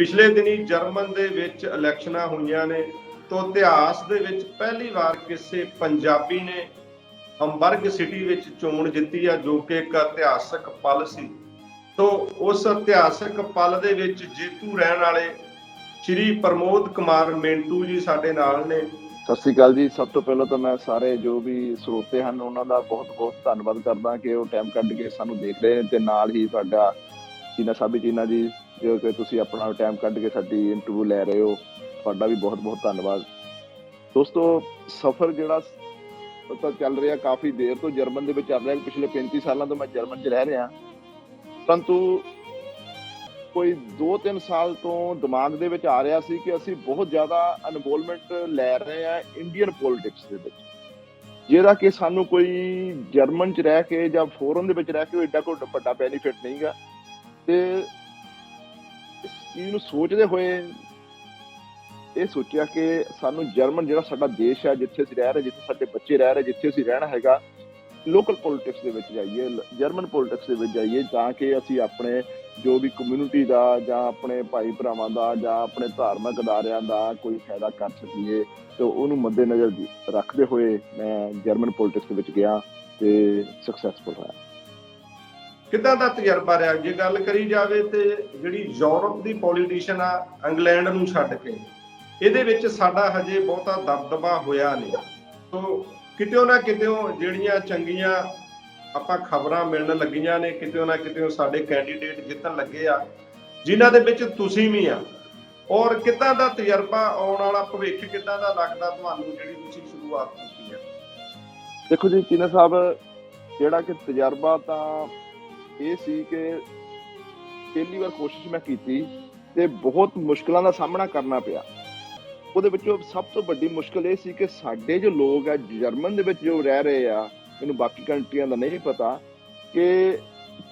ਪਿਛਲੇ ਦਿਨੀ ਜਰਮਨ ਦੇ ਵਿੱਚ ਇਲੈਕਸ਼ਨਾਂ ਹੋਈਆਂ ਨੇ, ਤੋਂ ਇਤਿਹਾਸ ਦੇ ਵਿੱਚ ਪਹਿਲੀ ਵਾਰ ਕਿਸੇ ਪੰਜਾਬੀ ਨੇ ਹੰਬਰਗ ਸਿਟੀ ਵਿੱਚ ਚੋਣ ਜਿੱਤੀ ਆ, ਜੋ ਕਿ ਇੱਕ ਇਤਿਹਾਸਕ ਪਲ ਸੀ। ਤੋਂ ਉਸ ਇਤਿਹਾਸਕ ਪਲ ਦੇ ਵਿੱਚ ਜੇਤੂ ਰਹਿਣ ਵਾਲੇ ਸ਼੍ਰੀ ਪ੍ਰਮੋਦ ਕੁਮਾਰ ਮਿੰਟੂ ਜੀ ਸਾਡੇ ਨਾਲ ਨੇ। ਸਤਿ ਸ਼੍ਰੀ ਅਕਾਲ ਜੀ। ਸਭ ਤੋਂ ਪਹਿਲਾਂ ਤਾਂ ਮੈਂ ਸਾਰੇ ਜੋ ਵੀ ਸਰੋਤੇ ਹਨ, ਉਹਨਾਂ ਦਾ ਬਹੁਤ-ਬਹੁਤ ਧੰਨਵਾਦ ਕਰਦਾ ਕਿ ਉਹ ਟਾਈਮ ਕੱਢ ਕੇ ਸਾਨੂੰ ਦੇਖ ਰਹੇ ਨੇ ਤੇ ਨਾਲ ਹੀ ਸਾਡਾ ਚੀਨਾ ਸਾਬੀ ਚੀਨਾ ਜੀ ਜੋ ਕਿ ਤੁਸੀਂ ਆਪਣਾ ਟਾਈਮ ਕੱਢ ਕੇ ਸਾਡੀ ਇੰਟਰਵਿਊ ਲੈ ਰਹੇ ਹੋ, ਤੁਹਾਡਾ ਵੀ ਬਹੁਤ-ਬਹੁਤ ਧੰਨਵਾਦ। ਦੋਸਤੋ, ਸਫ਼ਰ ਜਿਹੜਾ ਤਾਂ ਚੱਲ ਰਿਹਾ ਕਾਫੀ ਦੇਰ ਤੋਂ ਜਰਮਨ ਦੇ ਵਿੱਚ ਚੱਲ ਰਿਹਾ, ਪਿਛਲੇ 35 ਸਾਲਾਂ ਤੋਂ ਮੈਂ ਜਰਮਨ 'ਚ ਰਹਿ ਰਿਹਾ। ਪਰੰਤੂ ਕੋਈ 2-3 ਸਾਲ ਤੋਂ ਦਿਮਾਗ ਦੇ ਵਿੱਚ ਆ ਰਿਹਾ ਸੀ ਕਿ ਅਸੀਂ ਬਹੁਤ ਜ਼ਿਆਦਾ ਇਨਵੋਲਵਮੈਂਟ ਲੈ ਰਹੇ ਹਾਂ ਇੰਡੀਅਨ ਪੋਲਿਟਿਕਸ ਦੇ ਵਿੱਚ। ਜਿਹੜਾ ਕਿ ਸਾਨੂੰ ਕੋਈ ਜਰਮਨ 'ਚ ਰਹਿ ਕੇ ਜਾਂ ਫੋਰਨ ਦੇ ਵਿੱਚ ਰਹਿ ਕੇ ਐਡਾ ਕੋਈ ਵੱਡਾ ਬੈਨੀਫਿਟ ਨਹੀਂਗਾ ਤੇ ਇਸ ਚੀਜ਼ ਨੂੰ ਸੋਚਦੇ ਹੋਏ ਇਹ ਸੋਚਿਆ ਕਿ ਸਾਨੂੰ ਜਰਮਨ ਜਿਹੜਾ ਸਾਡਾ ਦੇਸ਼ ਹੈ, ਜਿੱਥੇ ਅਸੀਂ ਰਹਿ ਰਹੇ, ਜਿੱਥੇ ਸਾਡੇ ਬੱਚੇ ਰਹਿ ਰਹੇ, ਜਿੱਥੇ ਅਸੀਂ ਰਹਿਣਾ ਹੈਗਾ ਲੋਕਲ ਪੋਲਿਟਿਕਸ ਦੇ ਵਿੱਚ ਜਾਈਏ, ਜਰਮਨ ਪੋਲਿਟਿਕਸ ਦੇ ਵਿੱਚ ਜਾਈਏ, ਤਾਂ ਕਿ ਅਸੀਂ ਆਪਣੇ ਜੋ ਵੀ ਕਮਿਊਨਿਟੀ ਦਾ ਜਾਂ ਆਪਣੇ ਭਾਈ ਭਰਾਵਾਂ ਦਾ ਜਾਂ ਆਪਣੇ ਧਾਰਮਿਕ ਅਦਾਰਿਆਂ ਦਾ ਕੋਈ ਫਾਇਦਾ ਕਰ ਸਕੀਏ, ਤੇ ਉਹਨੂੰ ਮੱਦੇਨਜ਼ਰ ਰੱਖਦੇ ਹੋਏ ਮੈਂ ਜਰਮਨ ਪੋਲਿਟਿਕਸ ਦੇ ਵਿੱਚ ਗਿਆ ਤੇ ਸਕਸੈਸਫੁਲ ਹੋਇਆ। ਕਿੱਦਾਂ ਦਾ ਤਜਰਬਾ ਰਿਹਾ? ਜੇ ਗੱਲ ਕਰੀ ਜਾਵੇ ਤੇ ਜਿਹੜੀ ਯੂਰਪ ਦੀ ਪੋਲੀਟੀਸ਼ੀਅਨ ਆ, ਇੰਗਲੈਂਡ ਨੂੰ ਛੱਡ ਕੇ, ਇਹਦੇ ਵਿੱਚ ਸਾਡਾ ਹਜੇ ਬਹੁਤਾ ਦਬਦਬਾ ਹੋਇਆ ਨਹੀਂ। ਸੋ ਕਿਤੇ ਨਾ ਕਿਤੇ ਜਿਹੜੀਆਂ ਚੰਗੀਆਂ ਆਪਾਂ ਖਬਰਾਂ ਮਿਲਣ ਲੱਗੀਆਂ ਨੇ ਕਿਤੇ ਨਾ ਕਿਤੇ ਸਾਡੇ ਕੈਂਡੀਡੇਟ ਜਿੱਤਣ ਲੱਗੇ ਆ, ਜਿਨ੍ਹਾਂ ਦੇ ਵਿੱਚ ਤੁਸੀਂ ਵੀ ਆ। ਔਰ ਕਿੱਦਾਂ ਦਾ ਤਜਰਬਾ ਆਉਣ ਵਾਲਾ ਭਵਿੱਖ, ਕਿੱਦਾਂ ਦਾ ਲੱਗਦਾ ਤੁਹਾਨੂੰ, ਜਿਹੜੀ ਤੁਸੀਂ ਸ਼ੁਰੂਆਤ ਕੀਤੀ ਹੈ ਦੇਖੋ ਜੀ ਚੀਨਾ ਸਾਹਿਬ, ਜਿਹੜਾ ਕਿ ਤਜਰਬਾ ਤਾਂ ਇਹ ਸੀ ਕਿ ਪਹਿਲੀ ਵਾਰ ਕੋਸ਼ਿਸ਼ ਮੈਂ ਕੀਤੀ ਤੇ ਬਹੁਤ ਮੁਸ਼ਕਲਾਂ ਦਾ ਸਾਹਮਣਾ ਕਰਨਾ ਪਿਆ। ਉਹਦੇ ਵਿੱਚੋਂ ਸਭ ਤੋਂ ਵੱਡੀ ਮੁਸ਼ਕਲ ਇਹ ਸੀ ਕਿ ਸਾਡੇ ਜੋ ਲੋਕ ਆ, ਜਰਮਨ ਦੇ ਵਿੱਚ ਜੋ ਰਹਿ ਰਹੇ ਆ, ਮੈਨੂੰ ਬਾਕੀ ਕੰਟਰੀਆਂ ਦਾ ਨਹੀਂ ਪਤਾ ਕਿ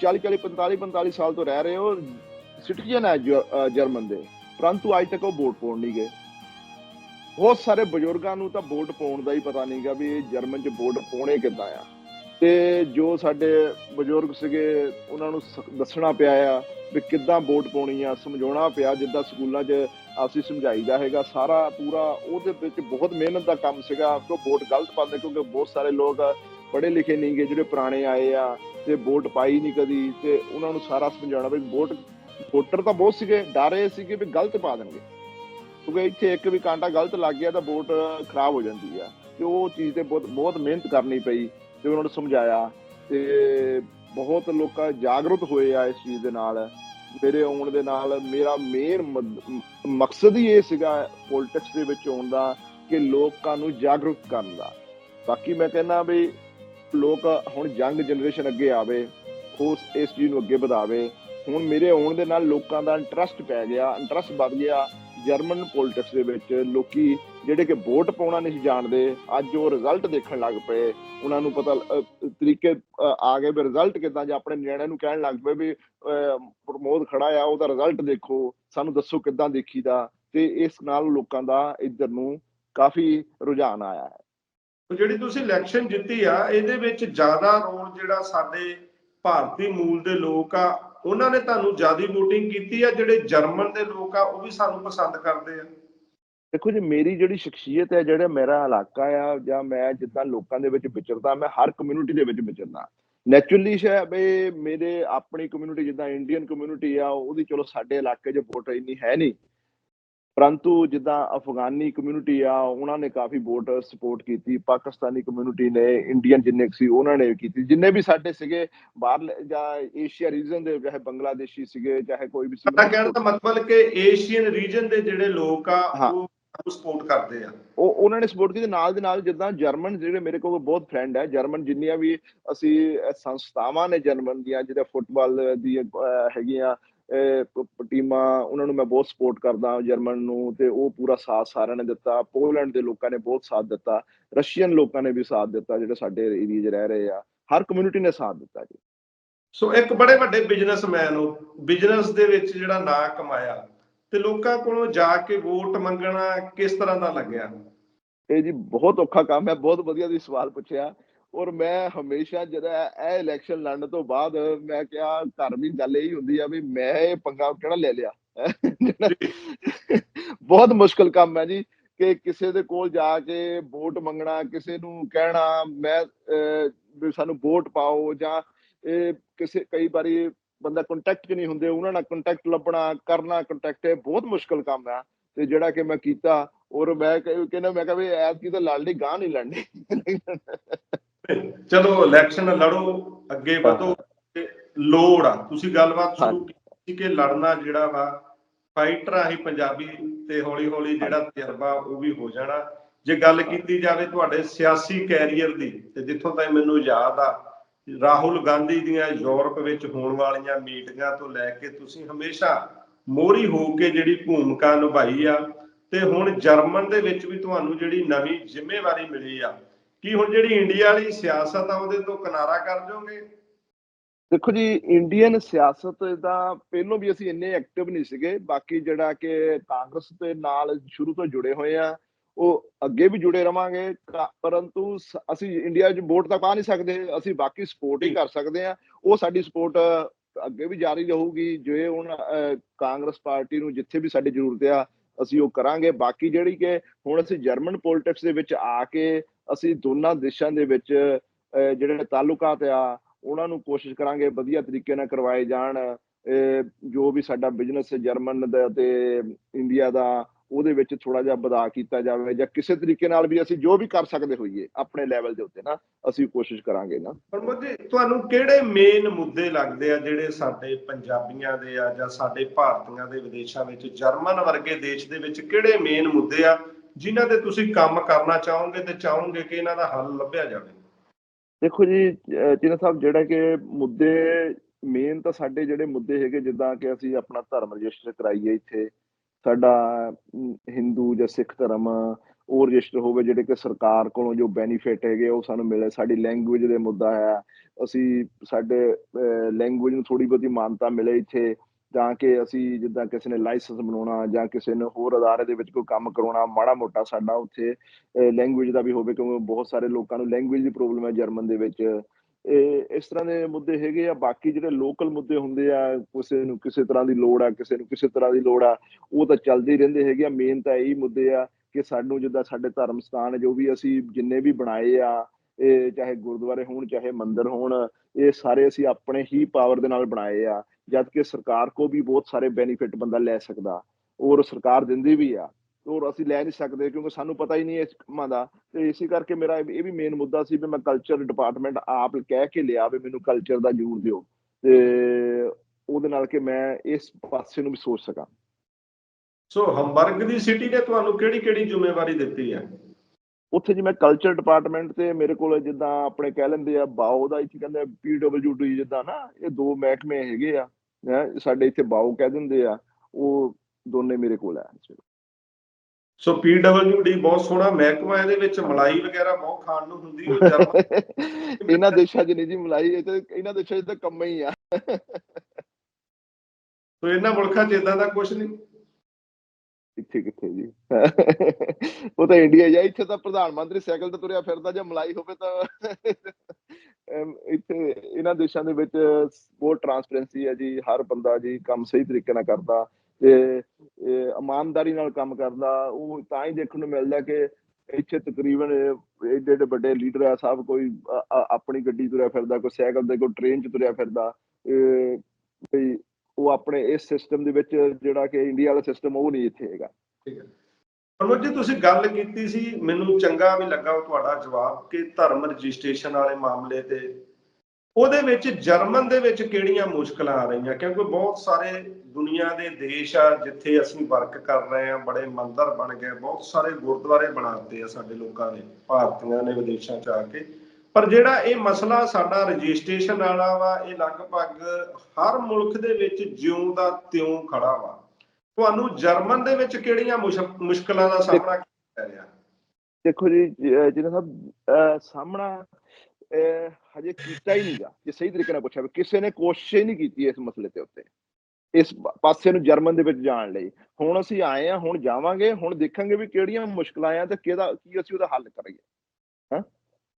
40 40 45 45 ਸਾਲ ਤੋਂ ਰਹਿ ਰਹੇ ਹੋ ਸਿਟੀਜ਼ਨ ਹੈ ਜਰਮਨ ਦੇ। ਪਰੰਤੂ ਅੱਜ ਤੱਕ ਉਹ ਵੋਟ ਪਾਉਣ ਨਹੀਂ ਗਏ। ਬਹੁਤ ਸਾਰੇ ਬਜ਼ੁਰਗਾਂ ਨੂੰ ਤਾਂ ਵੋਟ ਪਾਉਣ ਦਾ ਹੀ ਪਤਾ ਨਹੀਂਗਾ ਵੀ ਇਹ ਜਰਮਨ 'ਚ ਵੋਟ ਪਾਉਣੇ ਕਿੱਦਾਂ ਆ। ਤੇ ਜੋ ਸਾਡੇ ਬਜ਼ੁਰਗ ਸੀਗੇ, ਉਹਨਾਂ ਨੂੰ ਸ- ਦੱਸਣਾ ਪਿਆ ਆ ਵੀ ਕਿੱਦਾਂ ਵੋਟ ਪਾਉਣੀ ਆ, ਸਮਝਾਉਣਾ ਪਿਆ, ਜਿੱਦਾਂ ਸਕੂਲਾਂ 'ਚ ਅਸੀਂ ਸਮਝਾਈਦਾ ਹੈਗਾ, ਸਾਰਾ ਪੂਰਾ ਉਹਦੇ ਵਿੱਚ ਬਹੁਤ ਮਿਹਨਤ ਦਾ ਕੰਮ ਸੀਗਾ ਕਿ ਵੋਟ ਗਲਤ ਪਾਉਂਦੇ, ਕਿਉਂਕਿ ਬਹੁਤ ਸਾਰੇ ਲੋਕ ਪੜ੍ਹੇ ਲਿਖੇ ਨਹੀਂਗੇ ਜਿਹੜੇ ਪੁਰਾਣੇ ਆਏ ਆ ਤੇ ਵੋਟ ਪਾਈ ਨਹੀਂ ਕਦੀ ਤੇ ਉਹਨਾਂ ਨੂੰ ਸਾਰਾ ਸਮਝਾਉਣਾ, ਵੀ ਵੋਟ, ਵੋਟਰ ਤਾਂ ਬਹੁਤ ਸੀਗੇ, ਡਰੇ ਸੀਗੇ ਵੀ ਗਲਤ ਪਾ ਦੇਣਗੇ। ਕਿਉਂਕਿ ਇੱਥੇ ਇੱਕ ਵੀ ਕਾਂਟਾ ਗਲਤ ਲੱਗ ਗਿਆ ਤਾਂ ਵੋਟ ਖਰਾਬ ਹੋ ਜਾਂਦੀ ਆ ਤੇ ਉਹ ਚੀਜ਼ ਤੇ ਬਹੁਤ ਬਹੁਤ ਮਿਹਨਤ ਕਰਨੀ ਪਈ। ਤੇ ਉਹਨਾਂ ਨੂੰ ਸਮਝਾਇਆ ਤੇ ਬਹੁਤ ਲੋਕਾਂ ਜਾਗਰੂਕ ਹੋਏ ਆ ਇਸ ਚੀਜ਼ ਦੇ ਨਾਲ। ਮੇਰੇ ਆਉਣ ਦੇ ਨਾਲ ਮੇਰਾ ਮੇਨ ਮਕਸਦ ਹੀ ਇਹ ਸੀਗਾ ਪੋਲਿਟਿਕਸ ਦੇ ਵਿੱਚ ਆਉਣ ਦਾ ਕਿ ਲੋਕਾਂ ਨੂੰ ਜਾਗਰੂਕ ਕਰਨ ਦਾ। ਬਾਕੀ ਮੈਂ ਕਹਿੰਦਾ ਵੀ ਲੋਕ ਹੁਣ ਯੰਗ ਜਨਰੇਸ਼ਨ ਅੱਗੇ ਆਵੇ ਉਸ ਇਸ ਚੀਜ਼ ਨੂੰ ਅੱਗੇ ਵਧਾਵੇ। ਹੁਣ ਮੇਰੇ ਆਉਣ ਦੇ ਨਾਲ ਲੋਕਾਂ ਦਾ ਇੰਟਰਸਟ ਪੈ ਗਿਆ ਇੰਟਰਸਟ ਵੱਧ ਗਿਆ। ਜਰਮਨ ਪੋਲਿਟਿਕਸ ਦੇ ਵਿੱਚ ਲੋਕੀ ਜਿਹੜੇ ਕਿ ਵੋਟ ਪਾਉਣਾ ਨਹੀਂ ਜਾਣਦੇ, ਅੱਜ ਉਹ ਰਿਜ਼ਲਟ ਦੇਖਣ ਲੱਗ ਪਏ। ਉਹਨਾਂ ਨੂੰ ਪਤਾ ਤਰੀਕੇ ਆ ਗਏ ਵੀ ਰਿਜ਼ਲਟ ਕਿਦਾਂ, ਜਾਂ ਆਪਣੇ ਨਿਆਣਿਆਂ ਨੂੰ ਕਹਿਣ ਲੱਗ ਪਏ ਵੀ ਪ੍ਰਮੋਦ ਖੜਾ ਆ, ਉਹਦਾ ਰਿਜ਼ਲਟ ਦੇਖੋ, ਸਾਨੂੰ ਦੱਸੋ ਕਿਦਾਂ ਦੇਖੀਦਾ। ਤੇ ਇਸ ਨਾਲ ਲੋਕਾਂ ਦਾ ਇੱਧਰ ਨੂੰ ਕਾਫੀ ਰੁਝਾਨ ਆਇਆ ਹੈ। ਜਿਹੜੀ ਤੁਸੀਂ ਇਲੈਕਸ਼ਨ ਜਿੱਤੀ ਆ, ਇਹਦੇ ਵਿੱਚ ਜ਼ਿਆਦਾ ਰੋਲ ਜਿਹੜਾ ਸਾਡੇ ਭਾਰਤੀ ਮੂਲ ਦੇ ਲੋਕ ਆ, ਉਹਨਾਂ ਨੇ ਤੁਹਾਨੂੰ ਜ਼ਿਆਦਾ VOTING ਕੀਤੀ ਆ, ਜਿਹੜੇ ਜਰਮਨ ਦੇ ਲੋਕ ਆ, ਉਹ ਵੀ ਸਾਨੂੰ ਪਸੰਦ ਕਰਦੇ ਆ। ਦੇਖੋ ਜੀ ਮੇਰੀ ਜਿਹੜੀ ਸ਼ਖਸੀਅਤ ਹੈ ਜਿਹੜਾ ਮੇਰਾ ਇਲਾਕਾ ਆ ਜਾਂ ਮੈਂ ਜਿੱਦਾਂ ਲੋਕਾਂ ਦੇ ਵਿੱਚ ਵਿਚਰਦਾ ਮੈਂ ਹਰ ਕਮਿਊਨਿਟੀ ਦੇ ਵਿੱਚ ਵਿਚਰਦਾ। ਨੈਚੁਰਲੀ ਵੀ ਮੇਰੇ ਆਪਣੀ ਕਮਿਊਨਿਟੀ ਜਿੱਦਾਂ ਇੰਡੀਅਨ ਕਮਿਊਨਿਟੀ ਆ ਉਹਦੀ ਚਲੋ ਸਾਡੇ ਇਲਾਕੇ 'ਚ ਵੋਟ ਇੰਨੀ ਹੈ ਨਹੀਂ। ਪਰੰਤੂ ਜਿੱਦਾਂ ਅਫਗਾਨੀ ਕਮਿਊਨਿਟੀ ਆ ਉਹਨਾਂ ਨੇ ਕਾਫੀ ਵੋਟ ਸਪੋਰਟ ਕੀਤੀ ਪਾਕਿਸਤਾਨੀ ਕਮਿਊਨਿਟੀ ਨੇ ਇੰਡੀਅਨ ਜਿੰਨੇ ਸੀ ਉਹਨਾਂ ਨੇ ਕੀਤੀ। ਜਿੰਨੇ ਵੀ ਸਾਡੇ ਸੀਗੇ ਬਾਹਰ ਜਾਂ ਏਸ਼ੀਆ ਰੀਜਨ ਦੇ ਚਾਹੇ ਬੰਗਲਾਦੇਸ਼ੀ ਸੀਗੇ ਚਾਹੇ ਕੋਈ ਵੀ ਸਾਡਾ ਕਹਿਣ ਦਾ ਮਤਲਬ ਕਿ ਏਸ਼ੀਅਨ ਰੀਜਨ ਦੇ ਜਿਹੜੇ ਲੋਕ ਆ ਹਾਂ। ਉਹ ਸਪੋਰਟ ਕਰਦੇ ਆ। ਉਹ ਉਹਨਾਂ ਨੇ ਸਪੋਰਟ ਕੀਤੀ। ਨਾਲ ਦੇ ਨਾਲ ਜਿੱਦਾਂ ਜਰਮਨ ਜਿਹੜੇ ਮੇਰੇ ਕੋਲ ਬਹੁਤ ਫਰੈਂਡ ਹੈ ਜਰਮਨ ਜਿੰਨੀਆਂ ਵੀ ਅਸੀਂ ਸੰਸਥਾਵਾਂ ਨੇ ਜਰਮਨ ਦੀਆਂ ਜਿਹਦਾ ਫੁੱਟਬਾਲ ਦੀ ਹੈਗੀਆਂ ਟੀਮਾਂ ਉਹਨਾਂ ਨੂੰ ਮੈਂ ਬਹੁਤ ਸਪੋਰਟ ਕਰਦਾ ਜਰਮਨ ਨੂੰ ਤੇ ਉਹ ਪੂਰਾ ਸਾਥ ਸਾਰਿਆਂ ਨੇ ਦਿੱਤਾ। ਪੋਲੈਂਡ ਦੇ ਲੋਕਾਂ ਨੇ ਬਹੁਤ ਸਾਥ ਦਿੱਤਾ। ਰਸ਼ੀਅਨ ਲੋਕਾਂ ਨੇ ਵੀ ਸਾਥ ਦਿੱਤਾ ਜਿਹੜੇ ਸਾਡੇ ਏਰੀਆ 'ਚ ਰਹਿ ਰਹੇ ਆ। ਹਰ ਕਮਿਊਨਿਟੀ ਨੇ ਸਾਥ ਦਿੱਤਾ ਜੀ। ਸੋ ਇੱਕ ਬੜੇ ਵੱਡੇ ਬਿਜ਼ਨਸਮੈਨ ਹੋ। ਬਿਜ਼ਨਸ ਦੇ ਵਿੱਚ ਜਿਹੜਾ ਨਾਂ ਕਮਾਇਆ। ਤੇ ਲੋਕਾਂ ਕੋਲੋਂ ਜਾ ਕੇ ਵੋਟ ਮੰਗਣਾ ਕਿਸ ਤਰ੍ਹਾਂ ਦਾ ਲੱਗਿਆ? ਇਹ ਜੀ ਬਹੁਤ ਔਖਾ ਕੰਮ ਹੈ, ਬਹੁਤ ਵਧੀਆ ਤੁਸੀਂ ਸਵਾਲ ਪੁੱਛਿਆ। ਔਰ ਮੈਂ ਹਮੇਸ਼ਾ ਜਿਹੜਾ ਇਹ ਇਲੈਕਸ਼ਨ ਲੜਨ ਤੋਂ ਬਾਅਦ ਮੈਂ ਕਿਹਾ ਘਰ ਵੀ ਗੱਲ ਇਹੀ ਹੁੰਦੀ ਆ ਵੀ ਮੈਂ ਇਹ ਪੰਗਾ ਕਿਹੜਾ ਲੈ ਲਿਆ? ਬਹੁਤ ਮੁਸ਼ਕਲ ਕੰਮ ਹੈ ਜੀ ਕਿ ਕਿਸੇ ਦੇ ਕੋਲ ਜਾ ਕੇ ਵੋਟ ਮੰਗਣਾ, ਕਿਸੇ ਨੂੰ ਕਹਿਣਾ, ਮੈਂ ਵੀ ਸਾਨੂੰ ਵੋਟ ਪਾਓ ਜਾਂ ਇਹ ਕਿਸੇ ਕਈ ਵਾਰੀ ਬੰਦਾ ਕੰਟੈਕਟ 'ਚ ਨਹੀਂ ਹੁੰਦੇ ਉਹਨਾਂ ਨਾਲ ਕੰਟੈਕਟ ਲੱਭਣਾ ਕਰਨਾ ਕੰਟੈਕਟ ਇਹ ਬਹੁਤ ਮੁਸ਼ਕਲ ਕੰਮ ਹੈ ਤੇ ਜਿਹੜਾ ਕਿ ਮੈਂ ਕੀਤਾ ਔਰ ਮੈਂ ਕਹਿ- ਕਹਿੰਦਾ ਮੈਂ ਕਿਹਾ ਵੀ ਕੀ ਤਾਂ ਲੜਨੀ ਗਾਂ ਨਹੀਂ ਲੜਨੀ ਚਲੋ ਇਲੈਕਸ਼ਨ ਲੜੋ ਅੱਗੇ ਵਧੋ ਤੇ ਲੋੜ ਆ। ਤੁਸੀਂ ਗੱਲਬਾਤ ਸ਼ੁਰੂ। ਕੀਤੀ ਕਿ ਲੜਨਾ ਜਿਹੜਾ ਵਾ ਫਾਈਟਰ ਆਹੀ ਪੰਜਾਬੀ ਤੇ ਹੌਲੀ ਹੌਲੀ ਜਿਹੜਾ ਤਜਰਬਾ ਉਹ ਵੀ ਹੋ ਜਾਣਾ। ਜੇ ਗੱਲ ਕੀਤੀ ਜਾਵੇ ਤੁਹਾਡੇ ਸਿਆਸੀ ਕੈਰੀਅਰ ਦੀ ਤੇ ਜਿੱਥੋਂ ਤਾਈਂ ਮੈਨੂੰ ਯਾਦ ਆ ਰਾਹੁਲ ਗਾਂਧੀ ਦੀਆਂ ਯੂਰਪ ਵਿੱਚ ਹੋਣ ਵਾਲੀਆਂ ਮੀਟਿੰਗਾਂ ਤੋਂ ਲੈ ਕੇ ਤੁਸੀਂ ਹਮੇਸ਼ਾ ਮੋਹਰੀ ਹੋ ਕੇ ਜਿਹੜੀ ਭੂਮਿਕਾ ਨਿਭਾਈ ਆ, ਤੇ ਹੁਣ ਜਰਮਨ ਦੇ ਵਿੱਚ ਵੀ ਤੁਹਾਨੂੰ ਜਿਹੜੀ ਨਵੀਂ ਜ਼ਿੰਮੇਵਾਰੀ ਮਿਲੀ ਆ, ਕੀ ਹੁਣ ਜਿਹੜੀ ਇੰਡੀਆ ਵਾਲੀ ਸਿਆਸਤ ਆ ਉਹਦੇ ਤੋਂ ਕਿਨਾਰਾ ਕਰ ਜਾਓਗੇ? ਦੇਖੋ ਜੀ, ਇੰਡੀਅਨ ਸਿਆਸਤ ਦਾ ਪਹਿਲੋਂ ਵੀ ਅਸੀਂ ਇੰਨੇ ਐਕਟਿਵ ਨਹੀਂ ਸੀਗੇ, ਬਾਕੀ ਜਿਹੜਾ ਕਿ ਕਾਂਗਰਸ ਦੇ ਨਾਲ ਸ਼ੁਰੂ ਤੋਂ ਜੁੜੇ ਹੋਏ ਆ ਉਹ ਅੱਗੇ ਵੀ ਜੁੜੇ ਰਵਾਂਗੇ ਪਰੰਤੂ ਅਸੀਂ ਇੰਡੀਆ 'ਚ ਵੋਟ ਤਾਂ ਪਾ ਨਹੀਂ ਸਕਦੇ ਅਸੀਂ ਬਾਕੀ ਸਪੋਰਟ ਹੀ ਕਰ ਸਕਦੇ ਆ ਉਹ ਸਾਡੀ ਸਪੋਰਟ ਅੱਗੇ ਵੀ ਜਾਰੀ ਰਹੂਗੀ ਜੇ ਹੁਣ ਕਾਂਗਰਸ ਪਾਰਟੀ ਨੂੰ ਜਿੱਥੇ ਵੀ ਸਾਡੀ ਜ਼ਰੂਰਤ ਆ ਅਸੀਂ ਉਹ ਕਰਾਂਗੇ। ਬਾਕੀ ਜਿਹੜੀ ਕਿ ਹੁਣ ਅਸੀਂ ਜਰਮਨ ਪੋਲਿਟਿਕਸ ਦੇ ਵਿੱਚ ਆ ਕੇ ਅਸੀਂ ਦੋਨਾਂ ਦੇਸ਼ਾਂ ਦੇ ਵਿੱਚ ਜਿਹੜੇ ਤਾਲੁਕਾਤ ਆ ਉਹਨਾਂ ਨੂੰ ਕੋਸ਼ਿਸ਼ ਕਰਾਂਗੇ ਵਧੀਆ ਤਰੀਕੇ ਨਾਲ ਕਰਵਾਏ ਜਾਣ। ਜੋ ਵੀ ਸਾਡਾ ਬਿਜ਼ਨਸ ਜਰਮਨ ਦਾ ਤੇ ਇੰਡੀਆ ਦਾ ਉਹਦੇ ਵਿੱਚ ਥੋੜਾ ਜਿਹਾ ਵਧਾ ਕੀਤਾ ਜਾਵੇ ਜਾਂ ਕਿਸੇ ਤਰੀਕੇ ਨਾਲ ਵੀ ਅਸੀਂ ਜੋ ਵੀ ਕਰ ਸਕਦੇ ਹੋਈਏ ਆਪਣੇ ਲੈਵਲ ਦੇ ਉੱਤੇ ਨਾ ਅਸੀਂ ਕੋਸ਼ਿਸ਼ ਕਰਾਂਗੇ ਨਾ। ਪਰ ਜੀ ਤੁਹਾਨੂੰ ਕਿਹੜੇ ਮੇਨ ਮੁੱਦੇ ਲੱਗਦੇ ਆ ਜਿਹੜੇ ਸਾਡੇ ਪੰਜਾਬੀਆਂ ਦੇ ਆ ਜਾਂ ਸਾਡੇ ਭਾਰਤੀਆਂ ਦੇ ਵਿਦੇਸ਼ਾਂ ਵਿੱਚ ਜਰਮਨ ਵਰਗੇ ਦੇਸ਼ ਦੇ ਵਿੱਚ ਕਿਹੜੇ ਮੇਨ ਮੁੱਦੇ ਆ ਜਿਨ੍ਹਾਂ ਤੇ ਤੁਸੀਂ ਕੰਮ ਕਰਨਾ ਚਾਹੋਗੇ ਤੇ ਚਾਹੋਗੇ ਕਿ ਇਹਨਾਂ ਦਾ ਹੱਲ ਲੱਭਿਆ ਜਾਵੇ? ਦੇਖੋ ਜੀ ਚੀਨਾ ਸਾਹਿਬ ਜਿਹੜਾ ਕਿ ਮੁੱਦੇ ਮੇਨ ਤਾਂ ਸਾਡੇ ਜਿਹੜੇ ਮੁੱਦੇ ਹੈਗੇ ਜਿੱਦਾਂ ਕਿ ਅਸੀਂ ਆਪਣਾ ਧਰਮ ਰਜਿਸਟਰ ਕਰਾਈਏ ਇੱਥੇ ਸਾਡਾ ਹਿੰਦੂ ਜਾਂ ਸਿੱਖ ਧਰਮ ਉਹ ਰਜਿਸਟਰ ਹੋਵੇ ਜਿਹੜੇ ਕਿ ਸਰਕਾਰ ਕੋਲੋਂ ਜੋ ਬੈਨੀਫਿਟ ਹੈਗੇ ਉਹ ਸਾਨੂੰ ਮਿਲੇ। ਸਾਡੀ ਲੈਂਗੁਏਜ ਦੇ ਮੁੱਦਾ ਹੈ। ਅਸੀਂ ਸਾਡੇ ਲੈਂਗੁਏਜ ਨੂੰ ਥੋੜੀ ਬਹੁਤੀ ਮਾਨਤਾ ਮਿਲੇ ਇੱਥੇ ਤਾਂ ਕਿ ਅਸੀਂ ਜਿੱਦਾਂ ਕਿਸੇ ਨੇ ਲਾਇਸੈਂਸ ਬਣਾਉਣਾ ਜਾਂ ਕਿਸੇ ਨੇ ਹੋਰ ਅਦਾਰੇ ਦੇ ਵਿੱਚ ਕੋਈ ਕੰਮ ਕਰਾਉਣਾ, ਮਾੜਾ ਮੋਟਾ ਸਾਡਾ ਉੱਥੇ ਲੈਂਗੁਏਜ ਦਾ ਵੀ ਹੋਵੇ ਕਿਉਂਕਿ ਬਹੁਤ ਸਾਰੇ ਲੋਕਾਂ ਨੂੰ ਲੈਂਗੁਏਜ ਦੀ ਪ੍ਰੋਬਲਮ ਹੈ ਜਰਮਨ ਦੇ ਵਿੱਚ। ਇਸ ਤਰ੍ਹਾਂ ਦੇ ਮੁੱਦੇ ਹੈਗੇ ਆ, ਬਾਕੀ ਜਿਹੜੇ ਲੋਕਲ ਮੁੱਦੇ ਹੁੰਦੇ ਆ, ਕਿਸੇ ਨੂੰ ਕਿਸੇ ਤਰ੍ਹਾਂ ਦੀ ਲੋੜ ਆ, ਕਿਸੇ ਨੂੰ ਕਿਸੇ ਤਰ੍ਹਾਂ ਦੀ ਲੋੜ ਆ, ਉਹ ਤਾਂ ਚੱਲਦੇ ਹੀ ਰਹਿੰਦੇ ਹੈਗੇ ਆ ਮੇਨ ਤਾਂ ਇਹੀ ਮੁੱਦੇ ਆ ਕਿ ਸਾਨੂੰ ਜਿੱਦਾਂ ਸਾਡੇ ਧਰਮ ਸਥਾਨ ਜੋ ਵੀ ਅਸੀਂ ਜਿੰਨੇ ਵੀ ਬਣਾਏ ਆ, ਇਹ ਚਾਹੇ ਗੁਰਦੁਆਰੇ ਹੋਣ, ਚਾਹੇ ਮੰਦਿਰ ਹੋਣ, ਇਹ ਸਾਰੇ ਅਸੀਂ ਆਪਣੇ ਹੀ ਪਾਵਰ ਦੇ ਨਾਲ ਬਣਾਏ ਆ ਜਦ ਕਿ ਸਰਕਾਰ ਕੋ ਵੀ ਬਹੁਤ ਸਾਰੇ ਬੈਨੀਫਿਟ ਬੰਦਾ ਲੈ ਸਕਦਾ, ਔਰ ਸਰਕਾਰ ਦਿੰਦੀ ਵੀ ਆ। ਔਰ ਅਸੀਂ ਲੈ ਨਹੀਂ ਸਕਦੇ ਕਿਉਂਕਿ ਸਾਨੂੰ ਪਤਾ ਹੀ ਨਹੀਂ ਇਸ ਕੰਮਾਂ ਦਾ। ਤੇ ਇਸੇ ਕਰਕੇ ਮੇਰਾ ਇਹ ਵੀ ਮੇਨ ਮੁੱਦਾ ਸੀ ਵੀ ਮੈਂ ਕਲਚਰ ਡਿਪਾਰਟਮੈਂਟ ਆਪ ਕਹਿ ਕੇ ਲਿਆ ਵੀ ਮੈਨੂੰ ਕਲਚਰ ਦਾ ਜ਼ਰੂਰ ਦਿਓ। ਤੇ ਉਹਦੇ ਨਾਲ ਕਿ ਮੈਂ ਇਸ ਪਾਸੇ ਨੂੰ ਵੀ ਸੋਚ ਸਕਾਂ। ਸੋ ਹੰਬਰਗ ਦੀ ਸਿਟੀ ਨੇ ਤੁਹਾਨੂੰ ਕਿਹੜੀ ਕਿਹੜੀ ਜ਼ਿੰਮੇਵਾਰੀ ਦਿੱਤੀ ਹੈ? ਉੱਥੇ ਜੀ ਮੈਂ ਕਲਚਰ ਡਿਪਾਰਟਮੈਂਟ ਤੇ ਮੇਰੇ ਕੋਲ ਜਿੱਦਾਂ ਆਪਣੇ ਕਹਿ ਲੈਂਦੇ ਆ ਬਾਓ ਦਾ ਇੱਥੇ ਕਹਿੰਦੇ ਪੀਡਬਲਯੂਡੀ ਜਿੱਦਾਂ ਨਾ ਇਹ ਦੋ ਮਹਿਕਮੇ ਹੈਗੇ ਆ। ਸਾਡੇ ਇੱਥੇ ਬਾਓ ਕਹਿ ਦਿੰਦੇ ਆ ਉਹ ਦੋਨੇ ਮੇਰੇ ਕੋਲ ਆ। ਸੋ ਪੀਡਬਲਯੂਡੀ ਬਹੁਤ ਸੋਹਣਾ ਮਹਿਕਮਾ ਇਹਦੇ ਵਿੱਚ ਮਲਾਈ ਵਗੈਰਾ ਬਹੁਤ ਖਾਣ ਨੂੰ ਹੁੰਦੀ ਜਰਮਨ ਇਹਨਾਂ ਦੇਸ਼ਾਂ 'ਚ ਨਹੀਂ ਜੀ ਮਲਾਈ ਇਹ ਤੇ ਇਹਨਾਂ ਦੇਸ਼ਾਂ 'ਚ ਤਾਂ ਕੰਮ ਹੀ ਆ। ਸੋ ਇਹਨਾਂ ਮੁਲਕਾਂ 'ਚ ਇਦਾਂ ਦਾ ਕੁਝ ਨਹੀਂ। ਇੱਥੇ ਕਿੱਥੇ ਜੀ? ਉਹ ਤਾਂ ਇੰਡੀਆ ਜਾਂ ਇੱਥੇ ਤਾਂ ਪ੍ਰਧਾਨ ਮੰਤਰੀ ਸਾਈਕਲ ਤੇ ਤੁਰਿਆ ਫਿਰਦਾ ਜਾਂ ਮਲਾਈ ਹੋਵੇ ਤਾਂ। ਇੱਥੇ ਇਹਨਾਂ ਦੇਸ਼ਾਂ ਦੇ ਵਿੱਚ ਬਹੁਤ ਟਰਾਂਸਪੇਰੈਂਸੀ ਹੈ ਜੀ ਹਰ ਬੰਦਾ ਜੀ ਕੰਮ ਸਹੀ ਤਰੀਕੇ ਨਾਲ ਕਰਦਾ। ਇਮਾਨਦਾਰੀ ਨਾਲ ਕੰਮ ਕਰਦਾ, ਉਹ ਤਾਂ ਹੀ ਦੇਖਣ ਨੂੰ ਮਿਲਦਾ ਕਿ ਇੱਥੇ ਤਕਰੀਬਨ ਏਡੇ ਏਡੇ ਵੱਡੇ ਲੀਡਰ ਆ, ਸਭ ਕੋਈ ਅ- ਆਪਣੀ ਗੱਡੀ ਤੁਰਿਆ ਫਿਰਦਾ, ਕੋਈ ਸਾਈਕਲ ਤੇ, ਕੋਈ ਟ੍ਰੇਨ 'ਚ ਤੁਰਿਆ ਫਿਰਦਾ ਵੀ ਉਹ ਆਪਣੇ ਇਸ ਸਿਸਟਮ ਦੇ ਵਿੱਚ ਜਿਹੜਾ ਕਿ ਇੰਡੀਆ ਵਾਲਾ ਸਿਸਟਮ ਉਹ ਨਹੀਂ ਇੱਥੇ ਹੈਗਾ। ਠੀਕ ਹੈ। ਪ੍ਰਮੋਦ ਜੀ, ਤੁਸੀਂ ਗੱਲ ਕੀਤੀ ਸੀ, ਮੈਨੂੰ ਚੰਗਾ ਵੀ ਲੱਗਾ ਉਹ ਤੁਹਾਡਾ ਜਵਾਬ ਕਿ ਧਰਮ ਰਜਿਸਟ੍ਰੇਸ਼ਨ ਵਾਲੇ ਮਾਮਲੇ ਤੇ ਉਹਦੇ ਵਿੱਚ ਜਰਮਨ ਦੇ ਵਿੱਚ ਕਿਹੜੀਆਂ ਮੁਸ਼ਕਲਾਂ ਆ ਰਹੀਆਂ? ਕਿਉਂਕਿ ਬਹੁਤ ਸਾਰੇ ਦੁਨੀਆ ਦੇ ਦੇਸ਼ ਆ, ਜਿੱਥੇ ਅਸੀਂ ਵਰਕ ਕਰ ਰਹੇ ਆ ਬੜੇ ਮੰਦਰ ਬਣ ਗਏ, ਬਹੁਤ ਸਾਰੇ ਗੁਰਦੁਆਰੇ ਬਣਾਤੇ ਆ ਸਾਡੇ ਲੋਕਾਂ ਨੇ, ਭਾਰਤੀਆਂ ਨੇ ਵਿਦੇਸ਼ਾਂ ਚ ਆ ਕੇ। ਪਰ ਜਿਹੜਾ ਇਹ ਮਸਲਾ ਸਾਡਾ ਰਜਿਸਟ੍ਰੇਸ਼ਨ ਵਾਲਾ ਵਾ, ਇਹ ਲਗਭਗ ਹਰ ਮੁਲਕ ਦੇ ਵਿੱਚ ਜਿਉਂ ਦਾ ਤਿਉਂ ਖੜਾ ਵਾ। ਤੁਹਾਨੂੰ ਜਰਮਨ ਦੇ ਵਿੱਚ ਕਿਹੜੀਆਂ ਮੁਸ਼- ਮੁਸ਼ਕਲਾਂ ਦਾ ਸਾਹਮਣਾ ਕਰਨਾ ਪੈ ਰਿਹਾ? ਦੇਖੋ ਜੀ ਜਿਹਨਾਂ ਸਾਹਿਬ ਸਾਹਮਣਾ ਹਜੇ ਕੀਤਾ ਹੀ ਨਹੀਂਗਾ ਜੇ ਸਹੀ ਤਰੀਕੇ ਨਾਲ ਪੁੱਛਿਆ ਵੀ ਕਿਸੇ ਨੇ ਕੋਸ਼ਿਸ਼ ਹੀ ਨਹੀਂ ਕੀਤੀ ਇਸ ਮਸਲੇ ਤੇ ਉੱਤੇ ਇਸ ਪਾਸੇ ਨੂੰ ਜਰਮਨ ਦੇ ਵਿੱਚ ਜਾਣ ਲਈ ਹੁਣ ਅਸੀਂ ਆਏ ਆ ਹੁਣ ਜਾਵਾਂਗੇ ਹੁਣ ਦੇਖਾਂਗੇ ਵੀ ਕਿਹੜੀਆਂ ਮੁਸ਼ਕਲਾਂ ਆ ਤੇ ਕਿਹਦਾ ਕੀ ਅਸੀਂ ਉਹਦਾ ਹੱਲ ਕਰੀਏ ਹਾਂ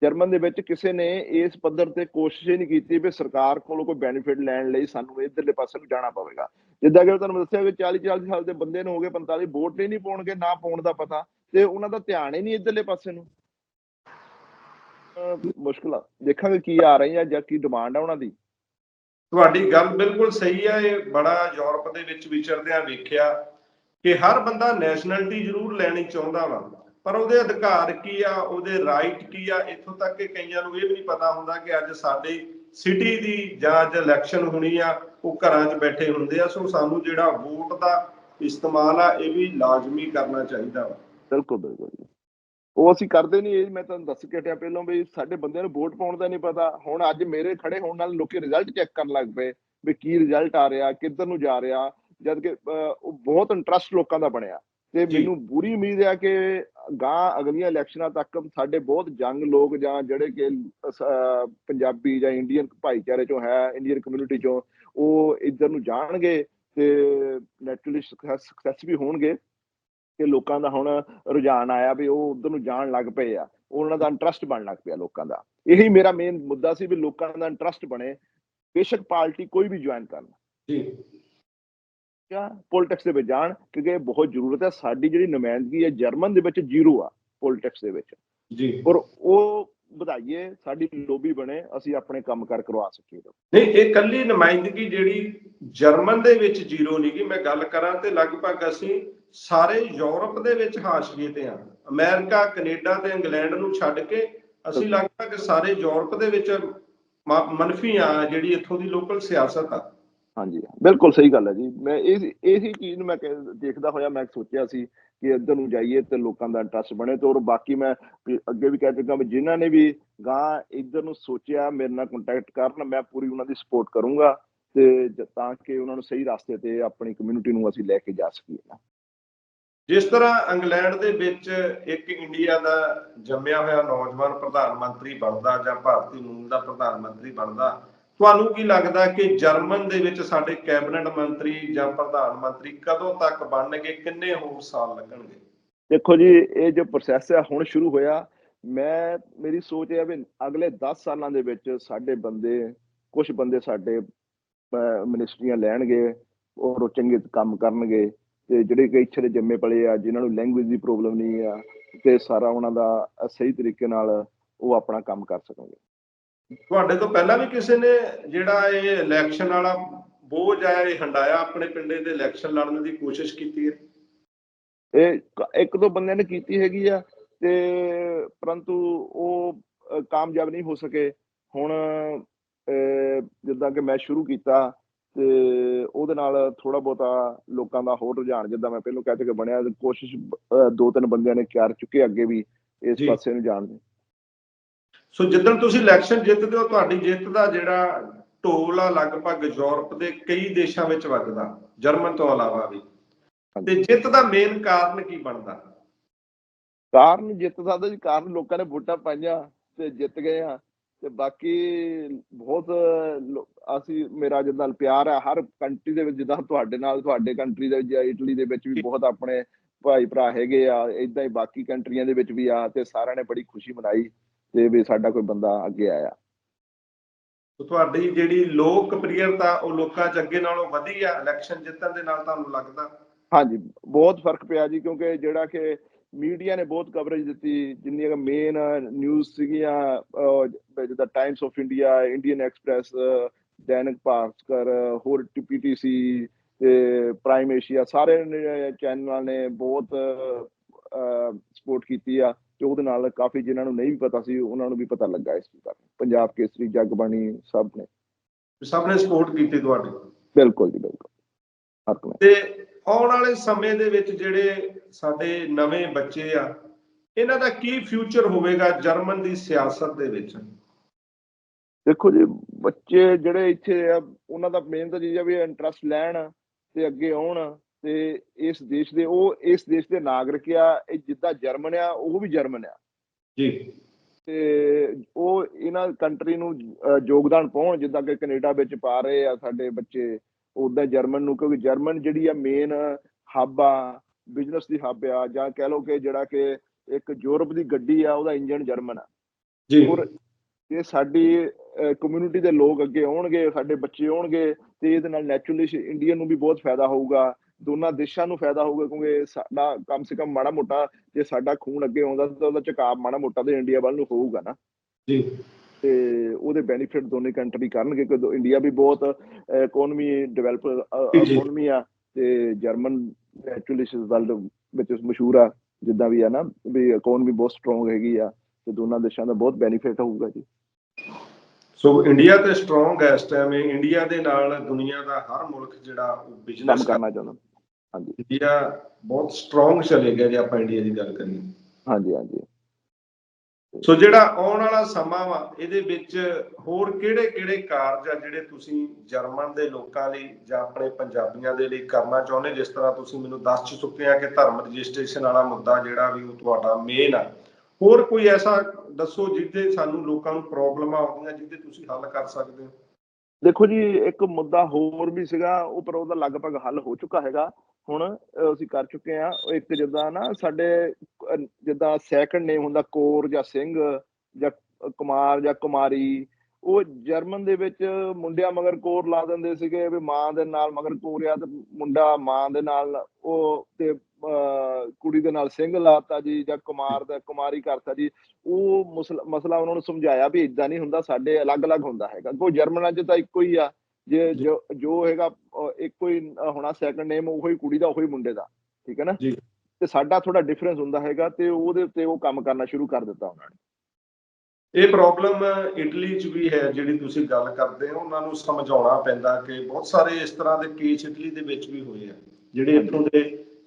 ਜਰਮਨ ਦੇ ਵਿੱਚ ਕਿਸੇ ਨੇ ਇਸ ਪੱਧਰ ਤੇ ਕੋਸ਼ਿਸ਼ ਹੀ ਨਹੀਂ ਕੀਤੀ ਵੀ ਸਰਕਾਰ ਕੋਲੋਂ ਕੋਈ ਬੈਨੀਫਿਟ ਲੈਣ ਲਈ ਸਾਨੂੰ ਇਧਰਲੇ ਪਾਸੇ ਨੂੰ ਜਾਣਾ ਪਵੇਗਾ। ਜਿੱਦਾਂ ਕਿ ਤੁਹਾਨੂੰ ਦੱਸਿਆ ਕਿ 40 40 ਸਾਲ ਦੇ ਬੰਦੇ ਨੂੰ ਹੋ ਗਏ 45 ਵੋਟ ਹੀ ਨਹੀਂ ਪਾਉਣਗੇ, ਨਾ ਪਾਉਣ ਦਾ ਪਤਾ, ਤੇ ਉਹਨਾਂ ਦਾ ਧਿਆਨ ਹੀ ਨਹੀਂ ਇਧਰਲੇ ਪਾਸੇ ਨੂੰ। ਮੁਸ਼ਕਲ। ਆ ਦੇਖਾਂਗੇ ਕੀ ਆ ਰਹੀ ਆ ਜਾਂ ਕੀ ਡਿਮਾਂਡ ਆ ਉਹਨਾਂ ਦੀ। ਤੁਹਾਡੀ ਗੱਲ ਬਿਲਕੁਲ ਸਹੀ ਹੈ ਇਹ ਬੜਾ ਯੂਰਪ ਦੇ ਵਿੱਚ ਵਿਚਰਦਿਆਂ ਵੇਖਿਆ ਕਿ ਹਰ ਬੰਦਾ ਨੈਸ਼ਨੈਲਿਟੀ ਜ਼ਰੂਰ ਲੈਣੀ ਚਾਹੁੰਦਾ ਵਾ ਪਰ ਉਹਦੇ ਅਧਿਕਾਰ ਕੀ ਆ ਉਹਦੇ ਰਾਈਟ ਕੀ ਆ ਇੱਥੋਂ ਤੱਕ ਕਿ ਕਈਆਂ ਨੂੰ ਇਹ ਵੀ ਨਹੀਂ ਪਤਾ ਹੁੰਦਾ ਕਿ ਅੱਜ ਸਾਡੀ ਸਿਟੀ ਦੀ ਜਾਂ ਅੱਜ ਇਲੈਕਸ਼ਨ ਹੋਣੀ ਆ ਉਹ ਘਰਾਂ 'ਚ ਬੈਠੇ ਹੁੰਦੇ ਆ ਸੋ ਸਾਨੂੰ ਜਿਹੜਾ ਵੋਟ ਦਾ ਇਸਤੇਮਾਲ ਆ ਇਹ ਵੀ ਲਾਜ਼ਮੀ ਕਰਨਾ ਚਾਹੀਦਾ ਵਾ। ਬਿਲਕੁਲ ਬਿਲਕੁਲ। ਉਹ ਅਸੀਂ ਕਰਦੇ ਨਹੀਂ ਇਹ ਮੈਂ ਤੁਹਾਨੂੰ ਦੱਸ ਕੇ ਹਟਿਆ ਪਹਿਲਾਂ ਵੀ ਸਾਡੇ ਬੰਦਿਆਂ ਨੂੰ ਵੋਟ ਪਾਉਣ ਦਾ ਨਹੀਂ ਪਤਾ। ਹੁਣ ਅੱਜ ਮੇਰੇ ਖੜੇ ਹੋਣ ਨਾਲ ਲੋਕੀ ਰਿਜ਼ਲਟ ਚੈੱਕ ਕਰਨ ਲੱਗ ਪਏ ਵੀ ਕੀ ਰਿਜ਼ਲਟ ਆ ਰਿਹਾ ਕਿੱਧਰ ਨੂੰ ਜਾ ਰਿਹਾ ਜਦ ਕਿ ਉਹ ਬਹੁਤ ਇੰਟਰਸਟ ਲੋਕਾਂ ਦਾ ਬਣਿਆ। ਤੇ। ਮੈਨੂੰ ਪੂਰੀ ਉਮੀਦ ਹੈ ਕਿ ਗਾਂ ਅਗਲੀਆਂ ਇਲੈਕਸ਼ਨਾਂ ਤੱਕ ਸਾਡੇ ਬਹੁਤ ਜੰਗ ਲੋਕ ਜਾਂ ਜਿਹੜੇ ਕਿ ਪੰਜਾਬੀ ਜਾਂ ਇੰਡੀਅਨ ਭਾਈਚਾਰੇ ਚੋਂ ਹੈ ਇੰਡੀਅਨ ਕਮਿਊਨਿਟੀ ਚੋਂ ਉਹ ਇੱਧਰ ਨੂੰ ਜਾਣਗੇ ਤੇ ਨੈਚੁਰਲੀ ਸਕਸੈਸ ਵੀ ਹੋਣਗੇ। ਕਿ ਲੋਕਾਂ ਦਾ ਹੁਣ ਰੁਝਾਨ ਆਇਆ ਵੀ ਉਹ ਉਧਰ ਨੂੰ ਜਾਣ ਲੱਗ ਪਏ ਆ ਉਹਨਾਂ ਦਾ ਇੰਟਰਸਟ ਬਣਨ ਲੱਗ ਪਿਆ ਲੋਕਾਂ ਦਾ। ਇਹੀ ਮੇਰਾ ਮੇਨ ਮੁੱਦਾ ਸੀ ਵੀ ਲੋਕਾਂ ਦਾ ਇੰਟਰਸਟ ਬਣੇ ਬੇਸ਼ੱਕ ਪਾਰਟੀ ਕੋਈ ਵੀ ਜੁਆਇਨ ਕਰਨ। ਜੀ। ਜਾਂ ਪੋਲਿਟਿਕਸ ਦੇ ਵਿੱਚ ਜਾਣ ਕਿਉਂਕਿ ਇਹ ਬਹੁਤ ਜ਼ਰੂਰਤ ਹੈ ਸਾਡੀ ਜਿਹੜੀ ਨੁਮਾਇੰਦਗੀ ਹੈ ਜਰਮਨ ਦੇ ਵਿੱਚ ਜ਼ੀਰੋ ਆ ਪੋਲਿਟਿਕਸ ਦੇ ਵਿੱਚ। ਜੀ। ਔਰ ਉਹ ਵਧਾਈਏ ਸਾਡੀ ਲੋਬੀ ਬਣੇ ਅਸੀਂ ਆਪਣੇ ਕੰਮ ਕਰ ਕਰਵਾ ਸਕੀਏ। ਨਹੀਂ ਇਹ ਕੱਲੀ ਨੁਮਾਇੰਦਗੀ ਜਿਹੜੀ ਜਰਮਨ ਦੇ ਵਿੱਚ ਜ਼ੀਰੋ ਨਹੀਂ ਗੀ ਮੈਂ ਗੱਲ ਕਰਾਂ ਤੇ ਲਗਭਗ ਅਸੀਂ ਸਾਰੇ ਯੂਰਪ ਦੇ ਵਿੱਚ ਹਾਸ਼ੀਏ ਤੇ ਆ। ਅਮਰੀਕਾ ਕੈਨੇਡਾ ਤੇ ਇੰਗਲੈਂਡ ਨੂੰ ਛੱਡ ਕੇ ਅਸੀਂ ਲਗਭਗ ਸਾਰੇ ਯੂਰਪ ਦੇ ਵਿੱਚ ਮਨਫੀ ਆ ਜਿਹੜੀ ਇੱਥੋਂ ਦੀ ਲੋਕਲ ਸਿਆਸਤ ਆ। ਹਾਂਜੀ ਬਿਲਕੁਲ ਸਹੀ ਗੱਲ ਹੈ ਜੀ। ਮੈਂ ਇਹ ਇਹੀ ਚੀਜ਼ ਨੂੰ ਮੈਂ ਦੇਖਦਾ ਹੋਇਆ ਮੈਂ ਸੋਚਿਆ ਸੀ ਕਿ ਇੱਧਰ ਨੂੰ ਜਾਈਏ ਤੇ ਲੋਕਾਂ ਦਾ ਇੰਟਰਸਟ ਬਣੇ ਤੇ ਔਰ ਬਾਕੀ ਮੈਂ ਅੱਗੇ ਵੀ ਕਹਿ ਚੁੱਕਾ ਵੀ ਜਿਨ੍ਹਾਂ ਨੇ ਵੀ ਗਾਂ ਇੱਧਰ ਨੂੰ ਸੋਚਿਆ ਮੇਰੇ ਨਾਲ ਕੰਟੈਕਟ ਕਰਨ ਮੈਂ ਪੂਰੀ ਉਹਨਾਂ ਦੀ ਸਪੋਰਟ ਕਰੂੰਗਾ ਤੇ ਤਾਂ ਕਿ ਉਹਨਾਂ ਨੂੰ ਸਹੀ ਰਸਤੇ ਤੇ ਆਪਣੀ ਕਮਿਊਨਿਟੀ ਨੂੰ ਅਸੀਂ ਲੈ ਕੇ ਜਾ ਸਕੀਏ। ਜਿਸ ਤਰ੍ਹਾਂ ਇੰਗਲੈਂਡ ਦੇ ਵਿੱਚ ਇੱਕ ਇੰਡੀਆ ਦਾ ਜੰਮਿਆ ਹੋਇਆ ਨੌਜਵਾਨ ਪ੍ਰਧਾਨ ਮੰਤਰੀ ਬਣਦਾ ਜਾਂ ਭਾਰਤੀ ਮੂਲ ਦਾ ਪ੍ਰਧਾਨ ਮੰਤਰੀ ਬਣਦਾ, ਤੁਹਾਨੂੰ ਕੀ ਲੱਗਦਾ ਕਿ ਜਰਮਨ ਦੇ ਵਿੱਚ ਸਾਡੇ ਕੈਬਨਿਟ ਮੰਤਰੀ ਜਾਂ ਪ੍ਰਧਾਨ ਮੰਤਰੀ ਕਦੋਂ ਤੱਕ ਬਣਨਗੇ, ਕਿੰਨੇ ਹੋਰ ਸਾਲ ਲੱਗਣਗੇ? ਦੇਖੋ ਜੀ, ਇਹ ਜੋ ਪ੍ਰੋਸੈਸ ਹੈ ਹੁਣ ਸ਼ੁਰੂ ਹੋਇਆ। ਮੈਂ, ਮੇਰੀ ਸੋਚ ਇਹ ਹੈ ਵੀ ਅਗਲੇ 10 ਸਾਲਾਂ ਦੇ ਵਿੱਚ ਸਾਡੇ ਬੰਦੇ ਕੁਝ ਬੰਦੇ ਸਾਡੇ ਮਿਨਿਸਟਰੀਆਂ ਲੈਣਗੇ ਔਰ ਉਹ ਚੰਗੇ ਕੰਮ ਕਰਨਗੇ। ਤੇ ਜਿਹੜੇ ਕਿ ਇੱਥੇ ਦੇ ਜੰਮੇ ਪਲੇ ਆ ਜਿਨ੍ਹਾਂ ਨੂੰ ਲੈਂਗੁਏਜ ਦੀ ਪ੍ਰੋਬਲਮ ਨਹੀਂ ਆ ਤੇ ਸਾਰਾ ਉਹਨਾਂ ਦਾ ਸਹੀ ਤਰੀਕੇ ਨਾਲ ਉਹ ਆਪਣਾ ਕੰਮ ਕਰ ਸਕਣਗੇ। ਤੁਹਾਡੇ ਤੋਂ ਪਹਿਲਾਂ ਵੀ ਕਿਸੇ ਨੇ ਜਿਹੜਾ ਇਹ ਇਲੈਕਸ਼ਨ ਵਾਲਾ ਬੋਝ ਆ ਇਹ ਹੰਡਾਇਆ ਆਪਣੇ ਪਿੰਡੇ ਦੇ ਇਲੈਕਸ਼ਨ ਲੜਨ ਦੀ ਕੋਸ਼ਿਸ਼ ਕੀਤੀ ਹੈ? ਇਹ ਇੱਕ ਦੋ ਬੰਦਿਆਂ ਨੇ ਕੀਤੀ ਹੈਗੀ ਆ ਤੇ ਪਰੰਤੂ ਉਹ ਕਾਮਯਾਬ ਨਹੀਂ ਹੋ ਸਕੇ। ਹੁਣ ਜਿੱਦਾਂ ਕਿ ਮੈਂ ਸ਼ੁਰੂ ਕੀਤਾ ਤੇ ਉਹਦੇ ਨਾਲ ਥੋੜਾ ਬਹੁਤਾ ਲੋਕਾਂ ਦਾ ਹੋਰ ਰੁਝਾਨ ਜਿੱਦਾਂ ਮੈਂ ਪਹਿਲਾਂ ਕਹਿ ਚੁੱਕਿਆ ਬਣਿਆ ਕੋਸ਼ਿਸ਼ ਦੋ ਤਿੰਨ ਬੰਦਿਆਂ ਨੇ ਕਰ ਚੁੱਕੇ ਅੱਗੇ ਵੀ ਇਸ। ਪਾਸੇ ਨੂੰ ਜਾਣ ਦੀ। ਸੋ ਜਿੱਦਣ ਤੁਸੀਂ ਇਲੈਕਸ਼ਨ ਜਿੱਤਦੇ ਹੋ ਤੁਹਾਡੀ ਜਿੱਤ ਦਾ ਜਿਹੜਾ ਢੋਲ ਆ ਲਗਭਗ ਯੂਰਪ ਦੇ ਕਈ ਦੇਸ਼ਾਂ ਵਿੱਚ ਵੱਜਦਾ ਜਰਮਨ ਤੋਂ ਇਲਾਵਾ ਵੀ। ਤੇ ਜਿੱਤ ਦਾ ਮੇਨ ਕਾਰਨ ਕੀ ਬਣਦਾ? ਕਾਰਨ ਜਿੱਤ ਸਕਦਾ ਜੀ ਕਾਰਨ ਲੋਕਾਂ ਨੇ ਵੋਟਾਂ ਪਾਈਆਂ ਤੇ ਜਿੱਤ ਗਏ ਆ। ਤੇ ਬਾਕੀ ਬਹੁਤ ਅਸੀਂ ਮੇਰਾ ਨਾਲ ਪਿਆਰ ਆ ਹਰ ਕੰਟਰੀ ਦੇ ਵਿੱਚ ਜਿੱਦਾਂ ਤੁਹਾਡੇ ਨਾਲ ਤੁਹਾਡੇ ਕੰਟਰੀ ਦੇ ਵਿੱਚ ਜਾਂ ਇਟਲੀ ਦੇ ਵਿੱਚ ਵੀ ਬਹੁਤ ਆਪਣੇ ਭਾਈ ਭਰਾ ਹੈਗੇ ਆ ਇਦਾਂ ਹੀ ਬਾਕੀ ਕੰਟਰੀਆਂ ਦੇ ਵਿੱਚ ਵੀ ਆ ਤੇ ਸਾਰਿਆਂ ਨੇ ਬੜੀ ਖੁਸ਼ੀ ਮਨਾਈ ਤੇ ਵੀ ਸਾਡਾ ਕੋਈ ਬੰਦਾ ਅੱਗੇ ਆਇਆ। ਤੁਹਾਡੀ ਜਿਹੜੀ ਲੋਕਪ੍ਰਿਯਤਾ ਉਹ ਲੋਕਾਂ 'ਚ ਅੱਗੇ ਨਾਲੋਂ ਵਧੀ ਆ ਇਲੈਕਸ਼ਨ ਜਿੱਤਣ ਦੇ ਨਾਲ ਤੁਹਾਨੂੰ ਲੱਗਦਾ? ਹਾਂਜੀ ਬਹੁਤ ਫ਼ਰਕ ਪਿਆ ਜੀ ਕਿਉਂਕਿ ਜਿਹੜਾ ਕਿ ਮੀਡੀਆ ਨੇ ਬਹੁਤ ਕਵਰੇਜ ਦਿੱਤੀ ਜਿੰਨੀਆਂ ਮੇਨ ਨਿਊਜ਼ ਸੀਗੀਆਂ ਜਿੱਦਾਂ Times of India Indian Express Dainik Bhaskar ਹੋਰ ਟੀਪੀਟੀਸੀ ਤੇ ਪ੍ਰਾਈਮ ਏਸ਼ੀਆ ਸਾਰੇ ਚੈਨਲਾਂ ਨੇ ਬਹੁਤ ਸਪੋਰਟ ਕੀਤੀ ਆ ਤੇ ਉਹਦੇ ਨਾਲ ਕਾਫੀ ਜਿਨ੍ਹਾਂ ਨੂੰ ਨਹੀਂ ਵੀ ਪਤਾ ਸੀ ਉਹਨਾਂ ਨੂੰ ਵੀ ਪਤਾ ਲੱਗਾ ਇਸ ਬਾਰੇ ਪੰਜਾਬ ਕੇਸਰੀ ਜਗਬਾਣੀ ਸਭ ਨੇ। ਸਭ ਨੇ ਸਪੋਰਟ ਕੀਤੀ ਤੁਹਾਡੀ। ਬਿਲਕੁਲ ਜੀ ਬਿਲਕੁਲ। ਤੇ ਆਉਣ ਵਾਲੇ ਸਮੇਂ ਦੇ ਵਿੱਚ ਜਿਹੜੇ ਸਾਡੇ ਨਵੇਂ ਬੱਚੇ ਆ ਇਹਨਾਂ ਦਾ ਕੀ ਫਿਊਚਰ ਹੋਵੇਗਾ ਜਰਮਨ ਦੀ ਸਿਆਸਤ ਦੇ ਵਿੱਚ? ਦੇਖੋ ਜੀ ਬੱਚੇ ਜਿਹੜੇ ਇੱਥੇ ਆ ਉਹਨਾਂ ਦਾ ਮੇਨ ਤਾਂ ਚੀਜ਼ ਆ ਵੀ ਇੰਟਰਸਟ ਲੈਣ ਤੇ ਅੱਗੇ ਆਉਣ ਤੇ ਇਸ ਦੇਸ਼ ਦੇ ਉਹ ਇਸ ਦੇਸ਼ ਦੇ ਨਾਗਰਿਕ ਆ ਇਹ ਜਿੱਦਾਂ ਜਰਮਨ ਆ ਉਹ ਵੀ ਜਰਮਨ ਆ। ਜੀ। ਤੇ ਉਹ ਇਹਨਾਂ ਕੰਟਰੀ ਨੂੰ ਯੋਗਦਾਨ ਪਾਉਣ ਜਿੱਦਾਂ ਕਿ ਕੈਨੇਡਾ ਵਿੱਚ ਪਾ ਰਹੇ ਆ ਸਾਡੇ ਬੱਚੇ। ਉਦਾਂ ਜਰਮਨ ਨੂੰ ਕਿਉਂਕਿ ਜਰਮਨ ਜਿਹੜੀ ਆ ਮੇਨ ਹੱਬ ਆ ਬਿਜ਼ਨਸ ਦੀ ਹੱਬ ਆ ਜਾਂ ਕਹਿ ਲਓ ਕਿ ਜਿਹੜਾ ਕਿ ਇੱਕ ਯੂਰਪ ਦੀ ਗੱਡੀ ਆ ਉਹਦਾ ਇੰਜਨ ਜਰਮਨ ਆ। ਜੀ। ਔਰ ਜੇ ਸਾਡੀ ਕਮਿਊਨਿਟੀ ਦੇ ਲੋਕ ਅੱਗੇ ਆਉਣਗੇ ਸਾਡੇ ਬੱਚੇ ਆਉਣਗੇ ਤੇ ਇਹਦੇ ਨਾਲ ਨੈਚੁਰਲੀ ਇੰਡੀਆ ਨੂੰ ਵੀ ਬਹੁਤ ਫਾਇਦਾ ਹੋਊਗਾ। ਦੋਨਾਂ ਦੇਸ਼ਾਂ ਨੂੰ ਫਾਇਦਾ ਹੋਊਗਾ ਕਿਉਂਕਿ ਸਾਡਾ ਕਮ ਸੇ ਕਮ ਮਾੜਾ ਮੋਟਾ ਜੇ ਸਾਡਾ ਖੂਨ ਅੱਗੇ ਆਉਂਦਾ ਤਾਂ ਉਹਦਾ ਝੁਕਾਅ ਮਾੜਾ ਮੋਟਾ ਤੇ ਇੰਡੀਆ ਵੱਲ ਨੂੰ ਹੋਊਗਾ ਨਾ। ਜੀ। ਤੇ ਉਹਦੇ ਬੈਨੀਫਿਟ ਦੋਨੇ ਕੰਟਰੀ ਕਰਨਗੇ ਕਿਉਂਕਿ ਇੰਡੀਆ ਵੀ ਬਹੁਤ ਇਕਨੋਮੀ ਡਿਵੈਲਪ ਜੀ, ਜੀ। ਇਕਨੋਮੀ ਆ ਤੇ ਜਰਮਨ ਐਕਚੁਅਲੀ ਇਸ ਵਰਲਡ ਵਿੱਚ ਮਸ਼ਹੂਰ ਆ ਜਿੱਦਾਂ ਵੀ ਆ ਨਾ ਵੀ ਇਕਨੋਮੀ ਬਹੁਤ ਸਟਰੋਂਗ ਹੈਗੀ ਆ ਤੇ ਦੋਨਾਂ ਦੇਸ਼ਾਂ ਦਾ ਬਹੁਤ ਬੈਨੀਫਿਟ ਹੋਊਗਾ ਜੀ। ਸੋ ਇੰਡੀਆ ਤੇ ਸਟਰੋਂਗ ਹੈ ਇਸ ਟਾਈਮ ਇੰਡੀਆ ਦੇ ਨਾਲ ਦੁਨੀਆ ਦਾ ਹਰ ਮੁਲਕ ਜਿਹੜਾ ਕੰਮ ਬਿਜ਼ਨਸ ਕਰਨਾ ਚਾਹੁੰਦਾ। ਹਾਂਜੀ। ਇੰਡੀਆ ਬਹੁਤ ਸਟਰੋਂਗ ਚਲੇ ਗਿਆ ਜੇ ਆਪਾਂ ਇੰਡੀਆ ਦੀ ਗੱਲ ਕਰੀਏ। ਹਾਂਜੀ ਹਾਂਜੀ। ਸੋ ਜਿਹੜਾ ਆਉਣ ਵਾਲਾ ਸਮਾਂ ਵਾ, ਇਹਦੇ ਵਿੱਚ ਹੋਰ ਕਿਹੜੇ ਕਿਹੜੇ ਕਾਰਜ ਆ ਜਿਹੜੇ ਤੁਸੀਂ ਜਰਮਨ ਦੇ ਲੋਕਾਂ ਲਈ ਜਾਂ ਆਪਣੇ ਪੰਜਾਬੀਆਂ ਦੇ ਲਈ ਕਰਨਾ ਚਾਹੁੰਦੇ? ਜਿਸ ਤਰ੍ਹਾਂ ਤੁਸੀਂ ਮੈਨੂੰ ਦੱਸ ਚੁੱਕੇ ਆ ਕਿ ਧਰਮ ਰਜਿਸਟ੍ਰੇਸ਼ਨ ਵਾਲਾ ਮੁੱਦਾ ਜਿਹੜਾ ਵੀ ਉਹ ਤੁਹਾਡਾ ਮੇਨ ਆ। ਹੋਰ ਕੋਈ ਐਸਾ ਦੱਸੋ ਜਿਹਦੇ ਸਾਨੂੰ ਲੋਕਾਂ ਨੂੰ ਪ੍ਰੋਬਲਮ ਆਉਂਦੀਆਂ ਜਿਹਦੇ ਤੁਸੀਂ ਹੱਲ ਕਰ ਸਕਦੇ ਹੋ? ਦੇਖੋ ਜੀ, ਇੱਕ ਮੁੱਦਾ ਹੋਰ ਵੀ ਸੀਗਾ, ਉਹ ਪਰ ਉਹਦਾ ਲਗਭਗ ਹੱਲ ਹੋ ਚੁੱਕਾ ਹੈਗਾ। ਹੁਣ ਅਸੀਂ ਕਰ ਚੁੱਕੇ ਆ ਇੱਕ ਜਿੱਦਾਂ ਨਾ ਸਾਡੇ ਜਿੱਦਾਂ ਸੈਕੰਡ ਨੇਮ ਹੁੰਦਾ ਕੋਰ ਜਾਂ ਸਿੰਘ ਜਾਂ ਕੁਮਾਰ ਜਾਂ ਕੁਮਾਰੀ, ਉਹ ਜਰਮਨ ਦੇ ਵਿੱਚ ਮੁੰਡਿਆਂ ਮਗਰ ਕੋਰ ਲਾ ਦਿੰਦੇ ਸੀਗੇ ਵੀ ਮਾਂ ਦੇ ਨਾਲ ਮਗਰ ਕੋਰਿਆ ਤੇ ਮੁੰਡਾ ਮਾਂ ਦੇ ਨਾਲ ਉਹ ਤੇ ਕੁੜੀ ਦੇ ਨਾਲ ਸਿੰਘ ਲਾਤਾ ਜੀ ਜਾਂ ਕੁਮਾਰ ਦਾ ਕੁਮਾਰੀ ਕਰਤਾ ਜੀ ਉਹ ਮਸਲਾ ਉਹਨਾਂ ਨੂੰ ਸਮਝਾਇਆ ਵੀ ਇਦਾਂ ਨਹੀਂ ਹੁੰਦਾ ਸਾਡੇ ਅਲੱਗ-ਅਲੱਗ ਹੁੰਦਾ ਹੈਗਾ। ਕੋ ਜਰਮਨਾਂ 'ਚ ਤਾਂ ਇੱਕੋ ਹੀ ਆ ਜੇ ਜੋ। ਹੈਗਾ ਇੱਕੋ ਹੀ ਹੋਣਾ ਸੈਕੰਡ ਨੇਮ ਉਹੀ ਕੁੜੀ ਦਾ ਉਹੀ ਮੁੰਡੇ ਦਾ ਠੀਕ ਹੈ ਨਾ? ਜੀ। ਤੇ ਸਾਡਾ ਥੋੜਾ ਡਿਫਰੈਂਸ ਹੁੰਦਾ ਹੈਗਾ ਤੇ ਉਹਦੇ ਉੱਤੇ ਉਹ ਕੰਮ ਕਰਨਾ ਸ਼ੁਰੂ ਕਰ ਦਿੱਤਾ ਉਹਨਾਂ ਨੇ। ਇਹ ਪ੍ਰੋਬਲਮ ਇਟਲੀ 'ਚ ਵੀ ਹੈ ਜਿਹੜੀ ਤੁਸੀਂ ਗੱਲ ਕਰਦੇ ਹੋ ਉਹਨਾਂ ਨੂੰ ਸਮਝਾਉਣਾ ਪੈਂਦਾ ਕਿ ਬਹੁਤ ਸਾਰੇ ਇਸ ਤਰ੍ਹਾਂ ਦੇ ਕੇਸ ਇਟਲੀ ਦੇ ਵਿੱਚ ਵੀ ਹੋਏ ਆ ਜਿਹੜੇ ਇੱਥੋਂ ਦੇ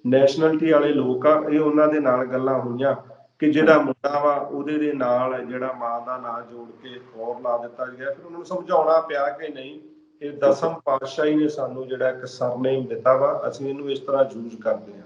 ਨੈਸ਼ਨੈਲਿਟੀ ਵਾਲੇ ਲੋਕ ਆ ਇਹ ਉਹਨਾਂ ਦੇ ਨਾਲ ਗੱਲਾਂ ਹੋਈਆਂ ਕਿ ਜਿਹੜਾ ਮੁੰਡਾ ਵਾ ਉਹਦੇ ਦੇ ਨਾਲ ਜਿਹੜਾ ਮਾਂ ਦਾ ਨਾਂ ਜੋੜ ਕੇ ਖੌਰ ਲਾ ਦਿੱਤਾ ਗਿਆ। ਫਿਰ ਉਹਨਾਂ ਨੂੰ ਸਮਝਾਉਣਾ ਪਿਆ ਕਿ ਨਹੀਂ ਇਹ ਦਸਮ ਪਾਤਸ਼ਾਹੀ ਨੇ ਸਾਨੂੰ ਜਿਹੜਾ ਇੱਕ ਸਰਨੇਮ ਦਿੱਤਾ ਵਾ ਅਸੀਂ ਇਹਨੂੰ ਇਸ ਤਰ੍ਹਾਂ ਯੂਜ਼ ਕਰਦੇ ਹਾਂ।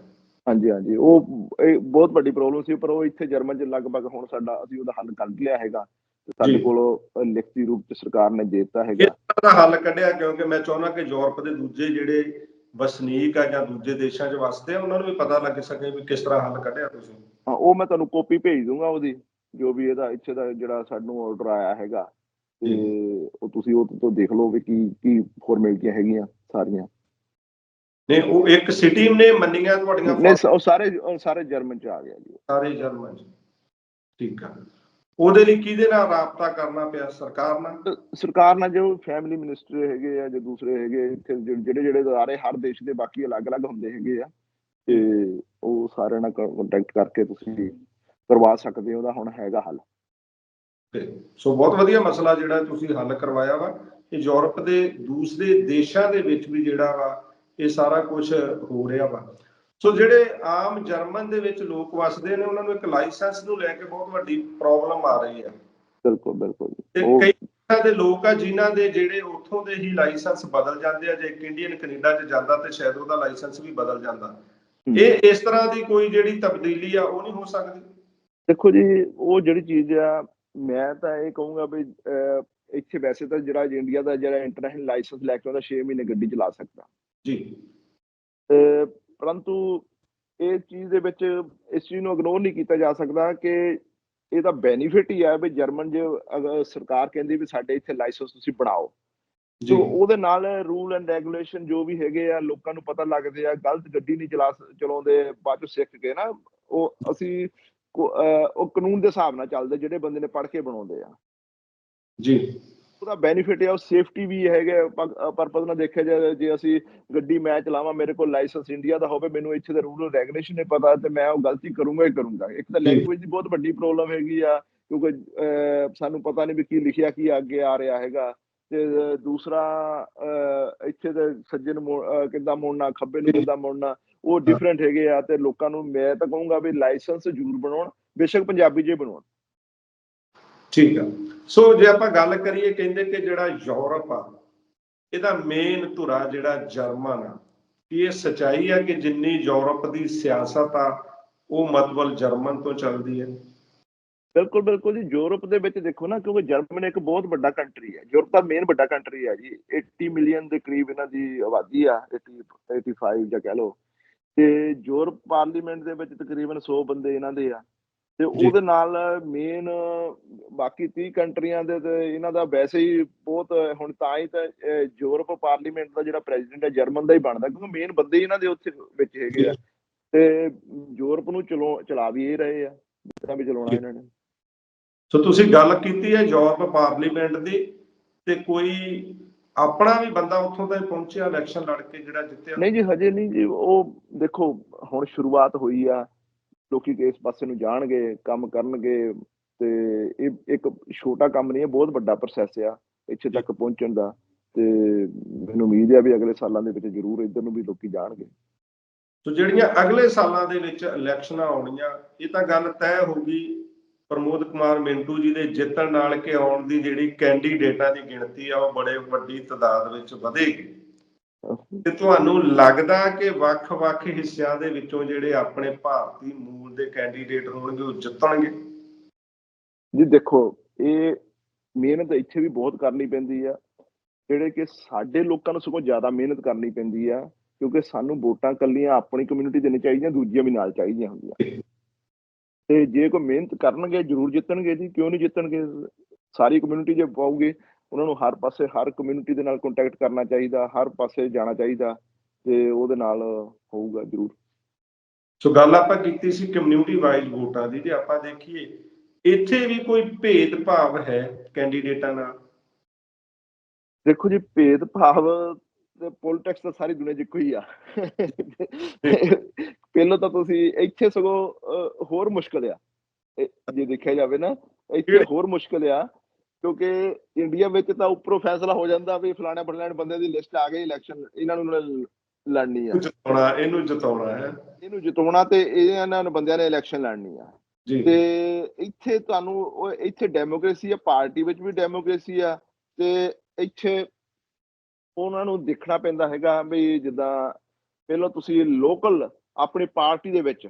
ਹਾਂਜੀ ਹਾਂਜੀ। ਉਹ ਇਹ ਬਹੁਤ ਵੱਡੀ ਪ੍ਰੋਬਲਮ ਸੀ ਪਰ ਉਹ ਇੱਥੇ ਜਰਮਨ 'ਚ ਲਗਭਗ ਹੁਣ ਸਾਡਾ ਅਸੀਂ ਉਹਦਾ ਹੱਲ ਕੱਢ ਲਿਆ ਹੈਗਾ। ਤੇ ਸਾਡੇ। ਕੋਲ ਲਿਖਤੀ ਰੂਪ 'ਚ ਸਰਕਾਰ ਨੇ ਦੇ ਦਿੱਤਾ ਇਸ ਹੈਗਾ ਦਾ ਹੱਲ ਕੱਢਿਆ ਕਿਉਂਕਿ ਮੈਂ ਚਾਹੁੰਦਾ ਕਿ ਯੂਰਪ ਦੇ ਦੂਜੇ ਜਿਹੜੇ ਵਸਨੀਕ ਆ ਜਾਂ ਦੂਜੇ ਦੇਸ਼ਾਂ 'ਚ ਵਸਦੇ ਆ ਉਹਨਾਂ ਨੂੰ ਵੀ ਪਤਾ ਲੱਗ ਸਕੇ ਵੀ ਕਿਸ ਤਰ੍ਹਾਂ ਹੱਲ ਕੱਢਿਆ ਤੁਸੀਂ। ਹਾਂ ਉਹ ਮੈਂ ਤੁਹਾਨੂੰ ਕਾਪੀ ਭੇਜ ਦੂੰਗਾ ਉਹਦੀ ਜੋ ਵੀ ਇਹਦਾ ਇੱਥੇ ਦਾ ਜਿਹੜਾ ਸਾਨੂੰ ਆਰਡਰ ਆਇਆ ਹੈਗਾ। ਤੇ ਉਹ ਤੁਸੀਂ ਉਹ ਤੋਂ ਦੇਖ ਲਓ ਵੀ ਕੀ ਕੀ ਫਾਰਮੈਲਿਟੀਆਂ ਹੈਗੀਆਂ ਸਾਰੀਆਂ। ਨਹੀਂ ਉਹ ਇੱਕ ਸਿਟੀ ਨੇ ਮੰਨੀਆਂ ਤੁਹਾਡੀਆਂ ਨਹੀਂ ਉਹ ਸਾਰੇ ਸਾਰੇ ਜਰਮਨ ਚ ਆ ਗਿਆ ਜੀ। ਸਾਰੇ ਜਰਮਨ 'ਚ। ਠੀਕ ਆ। ਉਹਦੇ ਲਈ ਕਿਹਦੇ ਨਾਲ ਰਾਬਤਾ ਕਰਨਾ ਪਿਆ? ਸਰਕਾਰ ਨਾਲ? ਸਰਕਾਰ ਨਾਲ ਜੋ ਫੈਮਿਲੀ ਮਿਨਿਸਟਰ ਹੈਗੇ ਆ ਜੋ ਦੂਸਰੇ ਹੈਗੇ ਇੱਥੇ ਜਿਹੜੇ ਜਿਹੜੇ ਅਦਾਰੇ ਹਰ ਦੇਸ਼ ਦੇ ਬਾਕੀ ਅਲੱਗ-ਅਲੱਗ ਹੁੰਦੇ ਹੈਗੇ ਆ ਤੇ ਉਹ ਸਾਰਿਆਂ ਨਾਲ ਕੰਟੈਕਟ ਕਰਕੇ ਤੁਸੀਂ ਕਰਵਾ ਸਕਦੇ ਹੋ ਉਹਦਾ ਹੁਣ ਹੈਗਾ ਹੱਲ। ਤੇ ਸੋ ਬਹੁਤ ਵਧੀਆ ਮਸਲਾ ਜਿਹੜਾ ਤੁਸੀਂ ਹੱਲ ਕਰਵਾਇਆ ਵਾ ਕਿ ਯੂਰਪ ਦੇ ਦੂਸਰੇ ਦੇਸ਼ਾਂ ਦੇ ਵਿੱਚ ਵੀ ਜਿਹੜਾ ਵਾ ਇਹ ਸਾਰਾ ਕੁਝ ਹੋ ਰਿਹਾ ਵਾ। ਸੋ ਜਿਹੜੇ ਆਮ ਜਰਮਨ ਦੇ ਵਿੱਚ ਲੋਕ ਵਸਦੇ ਨੇ ਉਹਨਾਂ ਨੂੰ ਇੱਕ ਲਾਇਸੈਂਸ ਨੂੰ ਲੈ ਕੇ ਬਹੁਤ ਵੱਡੀ ਪ੍ਰੋਬਲਮ ਆ ਰਹੀ ਹੈ। ਬਿਲਕੁਲ ਬਿਲਕੁਲ। ਤੇ ਕਈ ਤਰ੍ਹਾਂ ਦੇ ਲੋਕ ਆ ਜਿਨ੍ਹਾਂ ਦੇ ਜਿਹੜੇ ਉੱਥੋਂ ਦੇ ਹੀ ਲਾਇਸੈਂਸ ਬਦਲ ਜਾਂਦੇ ਆ ਜੇ ਇੱਕ ਇੰਡੀਅਨ ਕੈਨੇਡਾ 'ਚ ਜਾਂਦਾ ਤੇ ਸ਼ਾਇਦ ਉਹਦਾ ਲਾਇਸੈਂਸ ਵੀ ਬਦਲ ਜਾਂਦਾ। ਇਹ ਇਸ ਤਰ੍ਹਾਂ ਦੀ ਕੋਈ ਜਿਹੜੀ ਤਬਦੀਲੀ ਆ ਉਹ ਨਹੀਂ ਹੋ ਸਕਦੀ। ਦੇਖੋ ਜੀ ਉਹ ਜਿਹੜੀ ਚੀਜ਼ ਆ ਮੈਂ ਤਾਂ ਇਹ ਕਹੂੰਗਾ ਵੀ ਇੱਥੇ ਵੈਸੇ ਤਾਂ ਜਿਹੜਾ ਇੰਡੀਆ ਦਾ ਜਿਹੜਾ ਇੰਟਰਨੈਸ਼ਨਲ ਲਾਇਸੈਂਸ ਲੈ ਕੇ ਉਹਦਾ 6 ਮਹੀਨੇ ਗੱਡੀ ਚਲਾ ਸਕਦਾ। ਜੀ। ਪਰੰਤੂ ਇਹ ਚੀਜ਼ ਦੇ ਵਿੱਚ ਇਸ ਚੀਜ਼ ਨੂੰ ਇਗਨੋਰ ਨਹੀਂ ਕੀਤਾ ਜਾ ਸਕਦਾ ਕਿ ਇਹਦਾ ਬੈਨੀਫਿਟ ਹੀ ਹੈ ਵੀ ਜਰਮਨ ਜੇ ਸਰਕਾਰ ਕਹਿੰਦੀ ਵੀ ਸਾਡੇ ਇੱਥੇ ਲਾਇਸੈਂਸ ਤੁਸੀਂ ਬਣਾਓ। ਜੀ। ਉਹਦੇ ਨਾਲ ਰੂਲ ਐਂਡ ਰੈਗੂਲੇਸ਼ਨ ਜੋ ਵੀ ਹੈਗੇ ਆ ਲੋਕਾਂ ਨੂੰ ਪਤਾ ਲੱਗਦੇ ਆ ਗਲਤ ਗੱਡੀ ਨਹੀਂ ਚਲਾ ਚਲਾਉਂਦੇ ਬਾਅਦ ਚ ਸਿੱਖ ਕੇ ਨਾ ਉਹ ਅਸੀਂ ਉਹ ਕਾਨੂੰਨ ਦੇ ਹਿਸਾਬ ਨਾਲ ਚੱਲਦੇ ਜਿਹੜੇ ਬੰਦੇ ਨੇ ਪੜ੍ਹ ਕੇ ਬਣਾਉਂਦੇ ਆ। ਜੀ। ਉਹਦਾ ਬੈਨੀਫਿਟ ਹੈ ਉਹ ਸੇਫਟੀ ਵੀ ਹੈਗਾ ਪਰਪਸ ਨਾਲ ਦੇਖਿਆ ਜਾਏ ਜੇ ਅਸੀਂ ਗੱਡੀ ਮੈਂ ਚਲਾਵਾਂ ਮੇਰੇ ਕੋਲ ਲਾਇਸੈਂਸ ਇੰਡੀਆ ਦਾ ਹੋਵੇ ਮੈਨੂੰ ਇੱਥੇ ਦੇ ਰੂਲ ਰੈਗੂਲੇਸ਼ਨ ਨਹੀਂ ਪਤਾ ਤੇ ਮੈਂ ਉਹ ਗਲਤੀ ਕਰੂੰਗਾ ਹੀ ਕਰੂੰਗਾ ਇੱਕ ਤਾਂ। ਲੈਂਗੁਏਜ ਦੀ ਬਹੁਤ ਵੱਡੀ ਪ੍ਰੋਬਲਮ ਹੈਗੀ ਆ ਕਿਉਂਕਿ ਸਾਨੂੰ ਪਤਾ ਨਹੀਂ ਵੀ ਕੀ ਲਿਖਿਆ ਕੀ ਅੱਗੇ ਆ ਰਿਹਾ ਹੈਗਾ ਤੇ ਦੂਸਰਾ ਇੱਥੇ ਦੇ ਸੱਜੇ ਨੂੰ ਕਿੱਦਾਂ ਮੋੜਨਾ ਖੱਬੇ ਨੂੰ। ਕਿੱਦਾਂ ਮੋੜਨਾ ਉਹ ਡਿਫਰੈਂਟ ਹੈਗੇ ਆ ਤੇ ਲੋਕਾਂ ਨੂੰ ਮੈਂ ਤਾਂ ਕਹੂੰਗਾ ਵੀ ਲਾਇਸੈਂਸ ਜ਼ਰੂਰ ਬਣਾਉਣ ਬੇਸ਼ੱਕ ਪੰਜਾਬੀ ਜੇ ਬਣਾਉਣ ਠੀਕ ਆ। ਸੋ ਜੇ ਆਪਾਂ ਗੱਲ ਕਰੀਏ, ਕਹਿੰਦੇ ਕਿ ਜਿਹੜਾ ਯੂਰਪ ਆ, ਇਹਦਾ ਮੇਨ ਧੁਰਾ ਜਿਹੜਾ ਜਰਮਨ ਆ ਇਹ ਸਚਾਈ ਆ ਕਿ ਜਿੰਨੀ ਯੂਰਪ ਦੀ ਸਿਆਸਤ ਆ, ਉਹ ਮਤਲਬ ਜਰਮਨ ਤੋਂ ਚੱਲਦੀ ਹੈ? ਬਿਲਕੁਲ ਬਿਲਕੁਲ ਜੀ। ਯੂਰਪ ਦੇ ਵਿੱਚ ਦੇਖੋ ਨਾ, ਕਿਉਂਕਿ ਜਰਮਨ ਇੱਕ ਬਹੁਤ ਵੱਡਾ ਕੰਟਰੀ ਹੈ। ਯੂਰਪ ਦਾ ਮੇਨ ਵੱਡਾ ਕੰਟਰੀ ਹੈ ਜੀ। 80 ਮਿਲੀਅਨ ਦੇ ਕਰੀਬ ਇਹਨਾਂ ਦੀ ਆਬਾਦੀ ਆ 80 85 ਜਾਂ ਕਹਿ ਲਓ। ਤੇ ਯੂਰਪ ਪਾਰਲੀਮੈਂਟ ਦੇ ਵਿੱਚ ਤਕਰੀਬਨ 100 ਬੰਦੇ ਇਹਨਾਂ ਦੇ ਆ। ਤੇ ਉਹਦੇ ਨਾਲ ਮੇਨ ਬਾਕੀ 30 ਕੰਟਰੀਆਂ ਦੇ ਤੇ ਇਹਨਾਂ ਦਾ ਵੈਸੇ ਹੀ ਬਹੁਤ ਹੁਣ ਤਾਂ ਹੀ ਤਾਂ ਯੂਰਪ ਪਾਰਲੀਮੈਂਟ ਦਾ ਜਿਹੜਾ ਪ੍ਰੈਜ਼ੀਡੈਂਟ ਹੈ ਜਰਮਨ ਦਾ ਹੀ ਬਣਦਾ ਕਿਉਂਕਿ ਮੇਨ ਬੰਦੇ ਇਹਨਾਂ ਦੇ ਉੱਥੇ ਵਿੱਚ ਹੈਗੇ ਆ। ਤੇ ਯੂਰਪ ਨੂੰ ਚਲੋ ਚਲਾ ਵੀ ਇਹ ਰਹੇ ਆ ਜਿੱਦਾਂ ਵੀ ਚਲਾਉਣਾ ਇਹਨਾਂ ਨੇ। ਸੋ ਤੁਸੀਂ ਗੱਲ ਕੀਤੀ ਹੈ ਯੂਰਪ ਪਾਰਲੀਮੈਂਟ ਦੀ ਤੇ ਕੋਈ ਆਪਣਾ ਵੀ ਬੰਦਾ ਉੱਥੋਂ ਦਾ ਪਹੁੰਚਿਆ ਇਲੈਕਸ਼ਨ ਲੜ ਕੇ ਜਿਹੜਾ ਜਿੱਤਿਆ? ਨਹੀਂ ਜੀ ਹਜੇ ਨਹੀਂ ਜੀ ਉਹ ਦੇਖੋ ਹੁਣ ਸ਼ੁਰੂਆਤ ਹੋਈ ਆ। ਲੋਕੀ ਇਸ ਪਾਸੇ ਨੂੰ ਜਾਣਗੇ, ਕੰਮ ਕਰਨਗੇ ਤੇ ਇਹ ਇੱਕ ਛੋਟਾ ਕੰਮ ਨਹੀਂ ਹੈ, ਬਹੁਤ ਵੱਡਾ ਪ੍ਰੋਸੈਸ ਆ ਇੱਥੇ ਤੱਕ ਪਹੁੰਚਣ ਦਾ ਤੇ ਮੈਨੂੰ ਉਮੀਦ ਹੈ ਵੀ ਅਗਲੇ ਸਾਲਾਂ ਦੇ ਵਿੱਚ ਜ਼ਰੂਰ ਇੱਧਰ ਨੂੰ ਵੀ ਲੋਕੀ ਜਾਣਗੇ। ਸੋ ਜਿਹੜੀਆਂ ਅਗਲੇ ਸਾਲਾਂ ਦੇ ਵਿੱਚ ਇਲੈਕਸ਼ਨਾਂ ਆਉਣੀਆਂ, ਇਹ ਤਾਂ ਗੱਲ ਤੈਅ ਹੋ ਗਈ ਪ੍ਰਮੋਦ ਕੁਮਾਰ ਮਿੰਟੂ ਜੀ ਦੇ ਜਿੱਤਣ ਨਾਲ ਕਿ ਆਉਣ ਦੀ ਜਿਹੜੀ ਕੈਂਡੀਡੇਟਾਂ ਦੀ ਗਿਣਤੀ ਆ, ਉਹ ਬੜੇ ਵੱਡੀ ਤਾਦਾਦ ਵਿੱਚ ਵਧੇਗੀ। ਤੇ ਤੁਹਾਨੂੰ ਲੱਗਦਾ ਕਿ ਵੱਖ-ਵੱਖ ਹਿੱਸਿਆਂ ਦੇ ਵਿੱਚੋਂ ਜਿਹੜੇ ਆਪਣੇ ਭਾਰਤੀ ਮੂਲ ਦੇ ਕੈਂਡੀਡੇਟ ਹੋਣਗੇ, ਉਹ ਜਿੱਤਣਗੇ? ਜੀ ਦੇਖੋ, ਇਹ ਮਿਹਨਤ ਇੱਥੇ ਵੀ ਬਹੁਤ ਕਰਨੀ ਪੈਂਦੀ ਆ। ਜਿਹੜੇ ਕਿ ਸਾਡੇ ਲੋਕਾਂ ਨੂੰ ਸਗੋਂ ਜ਼ਿਆਦਾ ਮਿਹਨਤ ਕਰਨੀ ਪੈਂਦੀ ਆ, ਕਿਉਂਕਿ ਸਾਨੂੰ ਵੋਟਾਂ ਕੱਲੀਆਂ ਆਪਣੀ ਕਮਿਊਨਿਟੀ ਦੇ ਨਹੀਂ ਚਾਹੀਦੀਆਂ, ਦੂਜੀਆਂ ਵੀ ਨਾਲ ਚਾਹੀਦੀਆਂ ਹੁੰਦੀਆਂ। ਤੇ ਜੇ ਕੋਈ ਮਿਹਨਤ ਕਰਨਗੇ, ਜ਼ਰੂਰ ਜਿੱਤਣਗੇ ਜੀ, ਕਿਉਂ ਨਹੀਂ ਜਿੱਤਣਗੇ? ਸਾਰੀ ਕਮਿਊਨਿਟੀ ਜੇ ਪਾਉਗੇ ਉਹਨਾਂ ਨੂੰ ਹਰ ਪਾਸੇ ਹਰ ਕਮਿਊਨਿਟੀ ਦੇ ਨਾਲ ਕੰਟੈਕਟ ਕਰਨਾ ਚਾਹੀਦਾ ਹਰ ਪਾਸੇ ਜਾਣਾ ਚਾਹੀਦਾ ਤੇ ਉਹਦੇ ਨਾਲ ਹੋਊਗਾ ਜ਼ਰੂਰ। ਸੋ ਗੱਲ ਆਪਾਂ ਕੀਤੀ ਸੀ ਕਮਿਊਨਿਟੀ ਵਾਈਜ਼ ਵੋਟਾਂ ਦੀ ਜੇ ਆਪਾਂ ਦੇਖੀਏ ਇੱਥੇ ਵੀ ਕੋਈ ਭੇਦਭਾਵ ਹੈ ਕੈਂਡੀਡੇਟਾਂ ਨਾਲ? ਦੇਖੋ ਜੀ ਭੇਦਭਾਵ ਤੇ ਪੋਲਿਟਿਕਸ ਤਾਂ ਸਾਰੀ ਦੁਨੀਆ 'ਚ ਇੱਕੋ ਹੀ ਆ। ਪਹਿਲਾਂ ਤਾਂ ਤੁਸੀਂ ਇੱਥੇ ਸਗੋਂ ਹੋਰ ਮੁਸ਼ਕਲ ਆ। ਜੇ ਦੇਖਿਆ ਜਾਵੇ ਨਾ ਇੱਥੇ ਹੋਰ ਮੁਸ਼ਕਲ ਆ ਕਿਉਂਕਿ ਇੰਡੀਆ ਵਿੱਚ ਤਾਂ ਉੱਪਰੋਂ ਫੈਸਲਾ ਹੋ ਜਾਂਦਾ ਵੀ ਫਲਾਣੇ ਫਲਾਣੇ ਬੰਦੇ ਦੀ ਲਿਸਟ ਆ ਗਈ ਇਲੈਕਸ਼ਨ ਇਹਨਾਂ ਨੂੰ ਲੜਨੀ ਆ। ਜਿਤਾਉਣਾ ਇਹਨੂੰ ਜਿਤਾਉਣਾ ਹੈ। ਇਹਨੂੰ ਜਿਤਾਉਣਾ ਤੇ ਇਹ ਇਹਨਾਂ ਨੂੰ ਬੰਦਿਆਂ ਨੇ ਇਲੈਕਸ਼ਨ ਲੜਨੀ ਆ। ਤੇ ਇੱਥੇ ਤੁਹਾਨੂੰ ਇੱਥੇ ਡੈਮੋਕ੍ਰੇਸੀ ਆ ਪਾਰਟੀ ਵਿੱਚ ਵੀ ਡੈਮੋਕ੍ਰੇਸੀ ਆ ਤੇ ਇੱਥੇ ਉਹਨਾਂ ਨੂੰ ਦੇਖਣਾ ਪੈਂਦਾ ਹੈਗਾ ਵੀ ਜਿੱਦਾਂ ਪਹਿਲਾਂ ਤੁਸੀਂ ਲੋਕਲ ਆਪਣੀ ਪਾਰਟੀ ਦੇ ਵਿੱਚ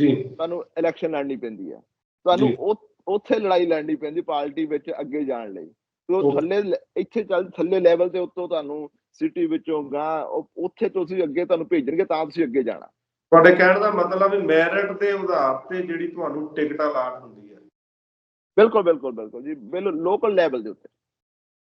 ਜੀ। ਤੁਹਾਨੂੰ ਇਲੈਕਸ਼ਨ ਲੜਨੀ ਪੈਂਦੀ ਆ। ਤੁਹਾਨੂੰ। ਉਹ ਉੱਥੇ ਲੜਾਈ ਲੜਨੀ ਪੈਂਦੀ ਪਾਰਟੀ ਵਿੱਚ ਅੱਗੇ ਜਾਣ ਲਈ। ਤੇ ਉਹ ਥੱਲੇ ਇੱਥੇ ਚੱਲ ਥੱਲੇ ਲੈਵਲ ਤੇ ਉੱਤੋਂ ਤੁਹਾਨੂੰ ਸਿਟੀ ਵਿੱਚੋਂ ਗਾਂ ਉੱਥੇ ਤੁਸੀਂ ਅੱਗੇ ਤੁਹਾਨੂੰ ਭੇਜਣਗੇ ਤਾਂ ਤੁਸੀਂ ਅੱਗੇ ਜਾਣਾ। ਤੁਹਾਡੇ ਕਹਿਣ ਦਾ ਮਤਲਬ ਵੀ ਮੈਰਿਟ ਦੇ ਆਧਾਰ ਤੇ ਜਿਹੜੀ ਤੁਹਾਨੂੰ ਟਿਕਟ ਅਲਾਟ ਹੁੰਦੀ ਹੈ ਬਿਲਕੁਲ ਬਿਲਕੁਲ ਬਿਲਕੁਲ ਜੀ ਬਿਲਕੁਲ ਲੋਕਲ ਲੈਵਲ ਦੇ ਉੱਤੇ।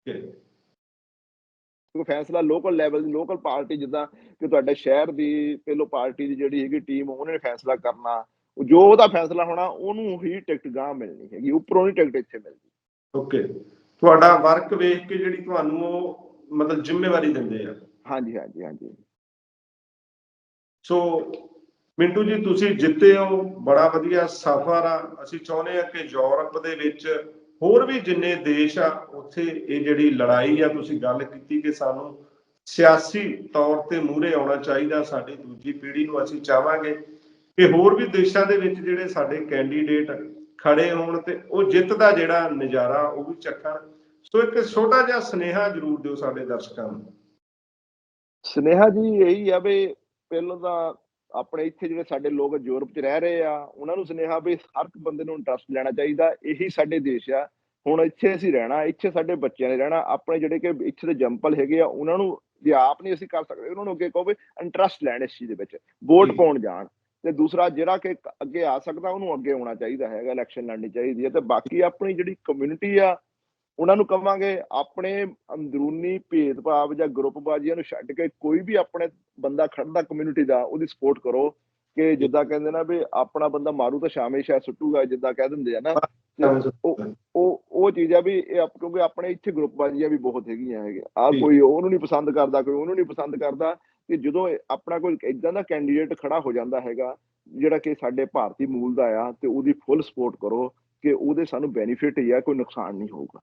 ਕਿਉਂਕਿ ਫੈਸਲਾ ਲੋਕਲ ਲੈਵਲ ਦੀ ਲੋਕਲ ਪਾਰਟੀ ਜਿੱਦਾਂ ਕਿ ਤੁਹਾਡੇ ਸ਼ਹਿਰ ਦੀ ਪਹਿਲੋ ਪਾਰਟੀ ਦੀ ਜਿਹੜੀ ਹੈਗੀ ਟੀਮ ਉਹਨੇ ਫੈਸਲਾ ਕਰਨਾ। ਉਹ ਜੋ ਉਹਦਾ ਫੈਸਲਾ ਹੋਣਾ ਉਹਨੂੰ ਹੀ ਟਿਕਟ ਗਾਂ ਮਿਲਣੀ ਹੈਗੀ ਉੱਪਰੋਂ ਨਹੀਂ ਟਿਕਟ ਇੱਥੇ ਮਿਲਦੀ। ਓਕੇ ਤੁਹਾਡਾ ਵਰਕ ਵੇਖ ਕੇ ਜਿਹੜੀ ਤੁਹਾਨੂੰ ਉਹ ਮਤਲਬ ਜ਼ਿੰਮੇਵਾਰੀ ਦਿੰਦੇ ਆ। ਹਾਂਜੀ ਹਾਂਜੀ ਹਾਂਜੀ। ਸੋ ਮਿੰਟੂ ਜੀ ਤੁਸੀਂ ਜਿੱਤੇ ਹੋ ਬੜਾ ਵਧੀਆ ਸਫ਼ਰ ਆ। ਅਸੀਂ ਚਾਹੁੰਦੇ ਆ ਕਿ ਯੂਰਪ ਦੇ ਵਿੱਚ ਹੋਰ ਵੀ ਜਿੰਨੇ ਦੇਸ਼ ਆ ਉੱਥੇ ਇਹ ਜਿਹੜੀ ਲੜਾਈ ਆ ਤੁਸੀਂ ਗੱਲ ਕੀਤੀ ਕਿ ਸਾਨੂੰ ਸਿਆਸੀ ਤੌਰ ਤੇ ਮੂਹਰੇ ਆਉਣਾ ਚਾਹੀਦਾ ਸਾਡੀ ਦੂਜੀ ਪੀੜ੍ਹੀ ਨੂੰ ਅਸੀਂ ਚਾਹਾਂਗੇ। ਕਿ ਹੋਰ ਵੀ ਦੇਸ਼ਾਂ ਦੇ ਵਿੱਚ ਜਿਹੜੇ ਸਾਡੇ ਕੈਂਡੀਡੇਟ ਖੜੇ ਹੋਣ ਤੇ ਉਹ ਜਿੱਤ ਦਾ ਜਿਹੜਾ ਨਜ਼ਾਰਾ ਉਹ ਵੀ ਚੱਕਣ। ਸੋ ਇੱਕ ਛੋਟਾ ਜਿਹਾ ਸੁਨੇਹਾ ਜ਼ਰੂਰ ਦਿਓ ਸਾਡੇ ਦਰਸ਼ਕਾਂ ਨੂੰ। ਸੁਨੇਹਾ ਜੀ ਇਹੀ ਆ ਵੀ ਪਹਿਲਾਂ ਤਾਂ ਆਪਣੇ ਇੱਥੇ ਜਿਹੜੇ ਸਾਡੇ ਲੋਕ ਯੂਰਪ 'ਚ ਰਹਿ ਰਹੇ ਆ ਉਹਨਾਂ ਨੂੰ ਸੁਨੇਹਾ ਵੀ ਹਰ ਇੱਕ ਬੰਦੇ ਨੂੰ ਇੰਟਰਸਟ ਲੈਣਾ ਚਾਹੀਦਾ ਇਹੀ ਸਾਡੇ ਦੇਸ਼ ਆ। ਹੁਣ ਇੱਥੇ ਅਸੀਂ ਰਹਿਣਾ ਇੱਥੇ ਸਾਡੇ ਬੱਚਿਆਂ ਨੇ ਰਹਿਣਾ ਆਪਣੇ ਜਿਹੜੇ ਕਿ ਇੱਥੇ ਦੇ ਜੰਪਲ ਹੈਗੇ ਆ ਉਹਨਾਂ ਨੂੰ ਜੇ ਆਪ ਨਹੀਂ ਅਸੀਂ ਕਰ ਸਕਦੇ ਉਹਨਾਂ ਨੂੰ ਅੱਗੇ ਕਹੋ ਵੀ ਇੰਟਰਸਟ ਲੈਣ ਇਸ ਚੀਜ਼ ਦੇ ਵਿੱਚ ਵੋਟ। ਪਾਉਣ ਜਾਣ। ਤੇ ਦੂਸਰਾ ਜਿਹੜਾ ਕਿ ਅੱਗੇ ਆ ਸਕਦਾ ਉਹਨੂੰ ਅੱਗੇ ਆਉਣਾ ਚਾਹੀਦਾ ਹੈਗਾ ਇਲੈਕਸ਼ਨ ਲੜਨੀ ਚਾਹੀਦੀ ਹੈ ਤੇ ਬਾਕੀ ਆਪਣੀ ਜਿਹੜੀ ਕਮਿਊਨਿਟੀ ਆ ਉਹਨਾਂ ਨੂੰ ਕਵਾਂਗੇ ਆਪਣੇ ਅੰਦਰੂਨੀ ਭੇਦਭਾਵ ਜਾਂ ਗਰੁੱਪਬਾਜ਼ੀਆਂ ਨੂੰ ਛੱਡ ਕੇ ਕੋਈ ਵੀ ਆਪਣੇ ਬੰਦਾ ਖੜਦਾ ਕਮਿਊਨਿਟੀ ਦਾ ਉਹਦੀ ਸਪੋਰਟ ਕਰੋ ਕਿ ਜਿੱਦਾਂ ਕਹਿੰਦੇ ਨਾ ਵੀ ਆਪਣਾ ਬੰਦਾ ਮਾਰੂ ਤਾਂ ਸ਼ਾਮੇ ਸ਼ਾਇਦ ਸੁੱਟੂਗਾ ਜਿੱਦਾਂ ਕਹਿ ਦਿੰਦੇ ਆ ਨਾ ਉਹ ਉਹ ਚੀਜ਼ ਆ ਵੀ ਇਹ ਆਪ- ਕਿਉਂਕਿ ਆਪਣੇ ਇੱਥੇ ਗਰੁੱਪਬਾਜ਼ੀਆਂ ਵੀ ਬਹੁਤ ਹੈਗੀਆਂ ਹੈਗੇ ਆ। ਕੋਈ ਉਹਨੂੰ ਨਹੀਂ ਪਸੰਦ ਕਰਦਾ ਕੋਈ ਉਹਨੂੰ ਨਹੀਂ ਪਸੰਦ ਕਰਦਾ ਕਿ ਜਦੋਂ ਆਪਣਾ ਕੋਈ ਇਦਾਂ ਦਾ ਕੈਂਡੀਡੇਟ ਖੜਾ ਹੋ ਜਾਂਦਾ ਹੈਗਾ ਜਿਹੜਾ ਕਿ ਸਾਡੇ ਭਾਰਤੀ ਮੂਲ ਦਾ ਆ ਤੇ ਉਹਦੀ ਫੁੱਲ ਸਪੋਰਟ ਕਰੋ ਕਿ ਉਹਦੇ ਸਾਨੂੰ ਬੈਨੀਫਿਟ ਹੀ ਆ ਕੋਈ ਨੁਕਸਾਨ ਨਹੀਂ ਹੋਊਗਾ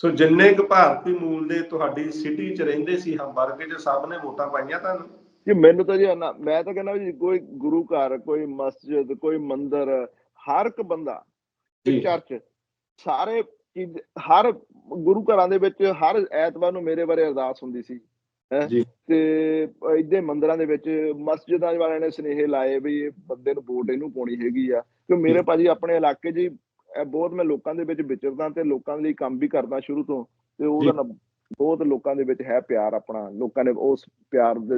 ਸੋ ਜਿੰਨੇ ਕੁ ਭਾਰਤੀ ਮੂਲ ਦੇ ਤੁਹਾਡੀ ਸਿਟੀ 'ਚ ਰਹਿੰਦੇ ਸੀ ਹਮਬਰਗ 'ਚ ਸਭ ਨੇ ਵੋਟਾਂ ਪਾਈਆਂ ਤੁਹਾਨੂੰ ਜੀ ਮੈਨੂੰ ਤਾਂ ਜੀ ਮੈਂ ਤਾਂ ਕਹਿੰਦਾ ਵੀ ਕੋਈ ਗੁਰੂ ਘਰ ਕੋਈ ਮਸਜਿਦ ਕੋਈ ਮੰਦਿਰ ਹਰ ਇੱਕ ਬੰਦਾ ਜੀ। ਚਰਚ ਸਾਰੇ ਹਰ ਗੁਰੂ ਘਰਾਂ ਦੇ ਵਿੱਚ ਹਰ ਐਤਵਾਰ ਨੂੰ ਮੇਰੇ ਬਾਰੇ ਅਰਦਾਸ ਹੁੰਦੀ ਸੀ ਹੈਂ ਜੀ। ਤੇ ਇੱਦੇ ਮੰਦਿਰਾਂ ਦੇ ਵਿੱਚ ਮਸਜਿਦਾਂ ਵਾਲਿਆਂ ਨੇ ਸੁਨੇਹੇ ਲਾਏ ਵੀ ਇਹ ਬੰਦੇ ਨੂੰ ਵੋਟ ਇਹਨੂੰ ਪਾਉਣੀ ਹੈਗੀ ਆ। ਕਿ ਮੇਰੇ ਭਾਜੀ ਆਪਣੇ ਇਲਾਕੇ 'ਚ ਬਹੁਤ ਮੈਂ ਲੋਕਾਂ ਦੇ ਵਿੱਚ ਵਿਚਰਦਾ ਤੇ ਲੋਕਾਂ ਲਈ ਕੰਮ ਵੀ ਕਰਦਾ ਸ਼ੁਰੂ ਤੋਂ। ਤੇ ਉਹਦਾ ਬਹੁਤ ਲੋਕਾਂ ਦੇ ਵਿੱਚ ਹੈ ਪਿਆਰ ਆਪਣਾ। ਲੋਕਾਂ ਨੇ ਉਸ ਪਿਆਰ ਦੇ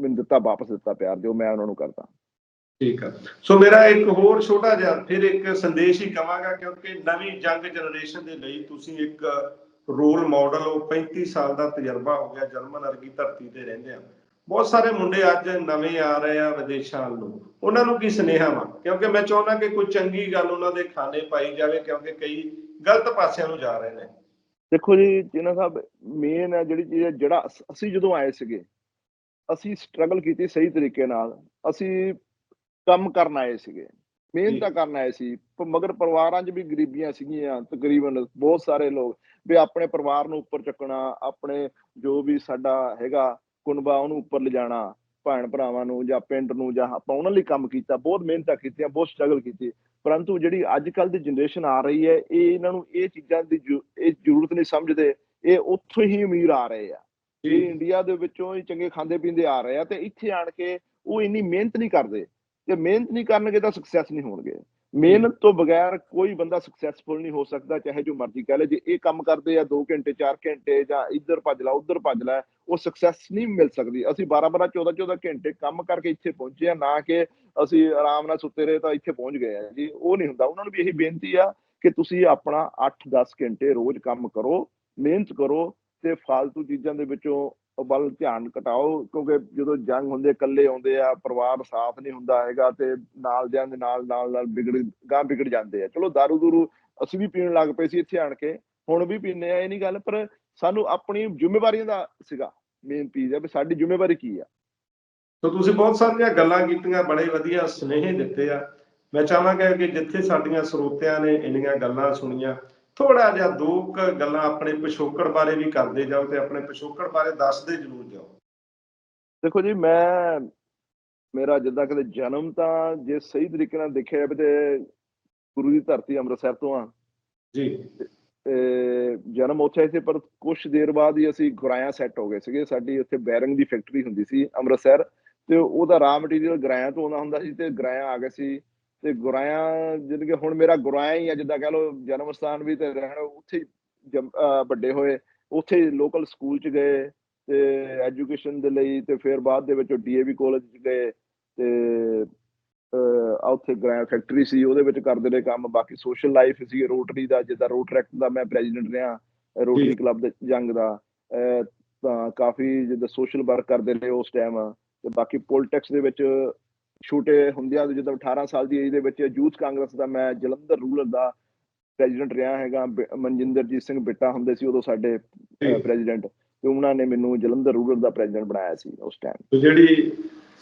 ਮੈਨੂੰ ਦਿੱਤਾ ਵਾਪਸ ਦਿੱਤਾ ਪਿਆਰ ਜੋ ਮੈਂ ਉਹਨਾਂ ਨੂੰ ਕਰਦਾ। ਠੀਕ ਆ। ਸੋ ਮੇਰਾ ਇੱਕ ਹੋਰ ਛੋਟਾ ਜਿਹਾ ਫਿਰ ਇੱਕ ਸੰਦੇਸ਼ ਹੀ ਕਵਾਂਗਾ ਕਿਉਂਕਿ ਨਵੀਂ ਜੰਗ ਜਨਰੇਸ਼ਨ ਦੇ ਲਈ ਤੁਸੀਂ ਇੱਕ ਰੋਲ ਮਾਡਲ ਹੋ 35 ਸਾਲ ਦਾ ਤਜਰਬਾ ਹੋ ਗਿਆ, ਜਰਮਨ ਵਰਗੀ ਧਰਤੀ ਤੇ ਰਹਿੰਦੇ ਆ। ਬਹੁਤ ਸਾਰੇ ਮੁੰਡੇ ਅੱਜ ਨਵੇਂ ਆ ਰਹੇ ਆ ਵਿਦੇਸ਼ਾਂ ਨੂੰ ਉਹਨਾਂ ਨੂੰ ਕੀ ਸੁਨੇਹਾ ਵਾ? ਕਿਉਂਕਿ ਮੈਂ ਚਾਹੁੰਦਾ ਕਿ ਕੋਈ ਚੰਗੀ ਗੱਲ ਉਹਨਾਂ ਦੇ ਖਾਣੇ ਪਾਈ ਜਾਵੇ, ਕਿਉਂਕਿ ਕਈ ਗਲਤ ਪਾਸਿਆਂ ਨੂੰ ਜਾ ਰਹੇ ਨੇ। ਦੇਖੋ ਜੀ ਜਿਨਾ ਸਾਹਿਬ ਮੇਨ ਹੈ ਜਿਹੜੀ ਚੀਜ਼ ਜਿਹੜਾ ਅਸੀਂ ਜਦੋਂ ਆਏ ਸੀਗੇ, ਅਸੀਂ ਸਟਰਗਲ ਕੀਤੀ ਸਹੀ ਤਰੀਕੇ ਨਾਲ। ਅਸੀਂ ਕੰਮ ਕਰਨ ਆਏ ਸੀਗੇ। ਮਿਹਨਤਾਂ ਕਰਨ ਆਏ ਸੀ ਮਗਰ ਪਰਿਵਾਰਾਂ 'ਚ ਵੀ ਗਰੀਬੀਆਂ ਸੀਗੀਆਂ ਤਕਰੀਬਨ ਬਹੁਤ ਸਾਰੇ ਲੋਕ ਵੀ ਆਪਣੇ ਪਰਿਵਾਰ ਨੂੰ ਉੱਪਰ ਚੱਕਣਾ ਆਪਣੇ ਜੋ ਵੀ ਸਾਡਾ ਹੈਗਾ ਕੁਨਬਾ ਉਹਨੂੰ ਉੱਪਰ ਲਿਜਾਣਾ ਭੈਣ ਭਰਾਵਾਂ ਨੂੰ ਜਾਂ ਪਿੰਡ ਨੂੰ ਜਾਂ ਆਪਾਂ ਉਹਨਾਂ ਲਈ ਕੰਮ ਕੀਤਾ ਬਹੁਤ ਮਿਹਨਤਾਂ ਕੀਤੀਆਂ ਬਹੁਤ ਸਟਰਗਲ ਕੀਤੀ। ਪਰੰਤੂ ਜਿਹੜੀ ਅੱਜ ਕੱਲ ਦੀ ਜਨਰੇਸ਼ਨ ਆ ਰਹੀ ਹੈ ਇਹ ਇਹਨਾਂ ਨੂੰ ਇਹ ਚੀਜ਼ਾਂ ਦੀ ਇਹ ਜ਼ਰੂਰਤ ਨਹੀਂ ਸਮਝਦੇ ਇਹ ਉੱਥੋਂ ਹੀ ਅਮੀਰ ਆ ਰਹੇ ਆ। ਇਹ ਇੰਡੀਆ ਦੇ ਵਿੱਚੋਂ ਹੀ ਚੰਗੇ ਖਾਂਦੇ ਪੀਂਦੇ ਆ ਰਹੇ ਆ ਤੇ ਇੱਥੇ ਆਣ ਕੇ ਉਹ ਇੰਨੀ ਮਿਹਨਤ ਨਹੀਂ ਕਰਦੇ। ਤੇ ਮਿਹਨਤ ਨਹੀਂ ਕਰਨਗੇ ਤਾਂ ਸਕਸੈਸ ਨਹੀਂ ਹੋਣਗੇ। ਮਿਹਨਤ ਤੋਂ ਬਗੈਰ ਕੋਈ ਬੰਦਾ ਸਕਸੈਸਫੁਲ ਨਹੀਂ ਹੋ ਸਕਦਾ, ਚਾਹੇ ਜੋ ਮਰਜ਼ੀ ਕਹਿ ਲੈ। ਜੇ ਇਹ ਕੰਮ ਕਰਦੇ ਆ 2 ਘੰਟੇ 4 ਘੰਟੇ ਜਾਂ ਇੱਧਰ ਭੱਜ ਲਾ, ਉੱਧਰ ਭੱਜ ਲੈ, ਉਹ ਸਕਸੈਸ ਨਹੀਂ ਮਿਲ ਸਕਦੀ। ਅਸੀਂ 12 12 14 14 ਘੰਟੇ ਕੰਮ ਕਰਕੇ ਇੱਥੇ ਪਹੁੰਚੇ ਆ, ਨਾ ਕਿ ਅਸੀਂ ਆਰਾਮ ਨਾਲ ਸੁੱਤੇ ਰਹੇ ਤਾਂ ਇੱਥੇ ਪਹੁੰਚ ਗਏ ਆ ਜੀ। ਉਹ ਨਹੀਂ ਹੁੰਦਾ। ਉਹਨਾਂ ਨੂੰ ਵੀ ਇਹੀ ਬੇਨਤੀ ਆ ਕਿ ਤੁਸੀਂ ਆਪਣਾ 8-10 ਘੰਟੇ ਰੋਜ਼ ਕੰਮ ਕਰੋ, ਮਿਹਨਤ ਕਰੋ ਤੇ ਫालतू ਚੀਜ਼ਾਂ ਦੇ ਵਿੱਚੋਂ ਵੱਲ ਧਿਆਨ ਘਟਾਓ, ਕਿਉਂਕਿ ਜਦੋਂ ਜੰਗ ਹੁੰਦੇ ਇਕੱਲੇ ਆਉਂਦੇ ਆ, ਪਰਿਵਾਰ ਸਾਥ ਨਹੀਂ ਹੁੰਦਾ ਹੈਗਾ ਤੇ ਨਾਲ ਦਿਆਂ ਦੇ ਨਾਲ ਨਾਲ ਨਾਲ ਵਿਗੜ ਗਾਂ ਵਿਗੜ ਜਾਂਦੇ ਆ। ਚਲੋ ਦਾਰੂ ਦੂਰੂ ਅਸੀਂ ਵੀ ਪੀਣ ਲੱਗ ਪਏ ਸੀ ਇੱਥੇ ਆਣ ਕੇ, ਹੁਣ ਵੀ ਪੀਂਦੇ ਆ, ਇਹ ਨਹੀਂ ਗੱਲ, ਪਰ ਸਾਨੂੰ ਆਪਣੀ ਜ਼ਿੰਮੇਵਾਰੀਆਂ ਦਾ ਸੀਗਾ ਮੇਨ ਚੀਜ਼ ਹੈ ਵੀ ਸਾਡੀ ਜ਼ਿੰਮੇਵਾਰੀ ਕੀ ਆ। ਸੋ ਤੁਸੀਂ ਬਹੁਤ ਸਾਰੀਆਂ ਗੱਲਾਂ ਕੀਤੀਆਂ, ਬੜੇ ਵਧੀਆ ਸੁਨੇਹੇ ਦਿੱਤੇ ਆ। ਮੈਂ ਚਾਹਾਂਗਾ ਕਿ ਜਿੱਥੇ ਸਾਡੀਆਂ ਸਰੋਤਿਆਂ ਨੇ ਇੰਨੀਆਂ ਗੱਲਾਂ ਸੁਣੀਆਂ ਥੋੜਾ ਜਿਹਾ ਦੋ ਕੁ ਗੱਲਾਂ ਆਪਣੇ ਪਿਛੋਕੜ ਬਾਰੇ ਵੀ ਕਰਦੇ ਜਾਓ ਤੇ ਆਪਣੇ ਪਿਛੋਕੜ ਬਾਰੇ ਦੱਸਦੇ ਜ਼ਰੂਰ ਜਾਓ। ਦੇਖੋ ਜੀ ਮੈਂ ਮੇਰਾ ਜਿੱਦਾਂ ਕਦੇ ਜਨਮ ਤਾਂ ਜੇ ਸਹੀ ਤਰੀਕੇ ਨਾਲ ਦੇਖਿਆ ਜਾਵੇ ਤੇ ਗੁਰੂ ਦੀ ਧਰਤੀ ਅੰਮ੍ਰਿਤਸਰ ਤੋਂ ਆ। ਜੀ। ਜਨਮ ਉੱਥੇ ਸੀ ਪਰ ਕੁਝ ਦੇਰ ਬਾਅਦ ਹੀ ਅਸੀਂ ਗੁਰਾਇਆ ਸੈੱਟ ਹੋ ਗਏ ਸੀਗੇ। ਸਾਡੀ ਉੱਥੇ ਬੈਰਿੰਗ ਦੀ ਫੈਕਟਰੀ ਹੁੰਦੀ ਸੀ ਅੰਮ੍ਰਿਤਸਰ ਤੇ ਉਹਦਾ ਰਾ ਮਟੀਰੀਅਲ ਗੁਰਾਇਆ ਤੋਂ ਆਉਂਦਾ ਹੁੰਦਾ ਸੀ ਤੇ ਗੁਰਾਇਆ ਆ ਗਏ ਸੀ। ਤੇ ਗੁਰਾਇਆ ਜਿਵੇਂ ਕਿ ਹੁਣ ਮੇਰਾ ਗੁਰਾਇਆ ਹੀ ਆ ਜਿੱਦਾਂ ਕਹ ਲਓ ਜਨਮ ਸਥਾਨ ਵੀ ਤੇ ਰਹਿਣ ਉੱਥੇ ਵੱਡੇ ਹੋਏ ਉੱਥੇ ਲੋਕਲ ਸਕੂਲ ਚ ਗਏ ਤੇ ਐਜੂਕੇਸ਼ਨ ਦੇ ਲਈ ਤੇ ਫਿਰ ਬਾਅਦ ਦੇ ਵਿੱਚ ਡੀਏਵੀ ਕਾਲਜ ਚ ਗਏ ਤੇ ਉੱਥੇ ਗ੍ਰੈਂਡ ਫੈਕਟਰੀ ਸੀ ਉਹਦੇ ਵਿੱਚ ਕਰਦੇ ਰਹੇ ਕੰਮ ਬਾਕੀ ਸੋਸ਼ਲ ਲਾਈਫ ਸੀ ਰੋਟਰੀ ਦਾ ਜਿੱਦਾਂ ਰੋਟਰੈਕਟ ਦਾ ਮੈਂ ਪ੍ਰੈਜ਼ੀਡੈਂਟ ਰਿਹਾ ਰੋਟਰੀ। ਕਲੱਬ ਦੇ ਜੰਗ ਦਾ ਤਾਂ ਕਾਫੀ ਜਿੱਦਾਂ ਸੋਸ਼ਲ ਵਰਕ ਕਰਦੇ ਰਹੇ ਉਸ ਟਾਈਮ ਤੇ ਬਾਕੀ ਪੋਲਿਟਿਕਸ ਦੇ ਵਿੱਚ ਛੋਟੇ ਹੁੰਦਿਆਂ ਦੇ ਜਦੋਂ 18 ਸਾਲ ਦੀ ਏਜ ਦੇ ਵਿੱਚ ਯੂਥ ਕਾਂਗਰਸ ਦਾ ਮੈਂ ਜਲੰਧਰ ਰੂਰਲ ਦਾ ਪ੍ਰੈਜ਼ੀਡੈਂਟ ਰਿਹਾ ਹੈਗਾ ਮਨਜਿੰਦਰਜੀਤ ਸਿੰਘ ਬਿੱਟਾ ਹੁੰਦੇ ਸੀ ਉਦੋਂ ਸਾਡੇ। ਪ੍ਰੈਜ਼ੀਡੈਂਟ ਤੇ ਉਹਨਾਂ ਨੇ ਮੈਨੂੰ ਜਲੰਧਰ ਰੂਰਲ ਦਾ ਪ੍ਰੈਜ਼ੀਡੈਂਟ ਬਣਾਇਆ ਸੀ ਉਸ ਟਾਈਮ ਜਿਹੜੀ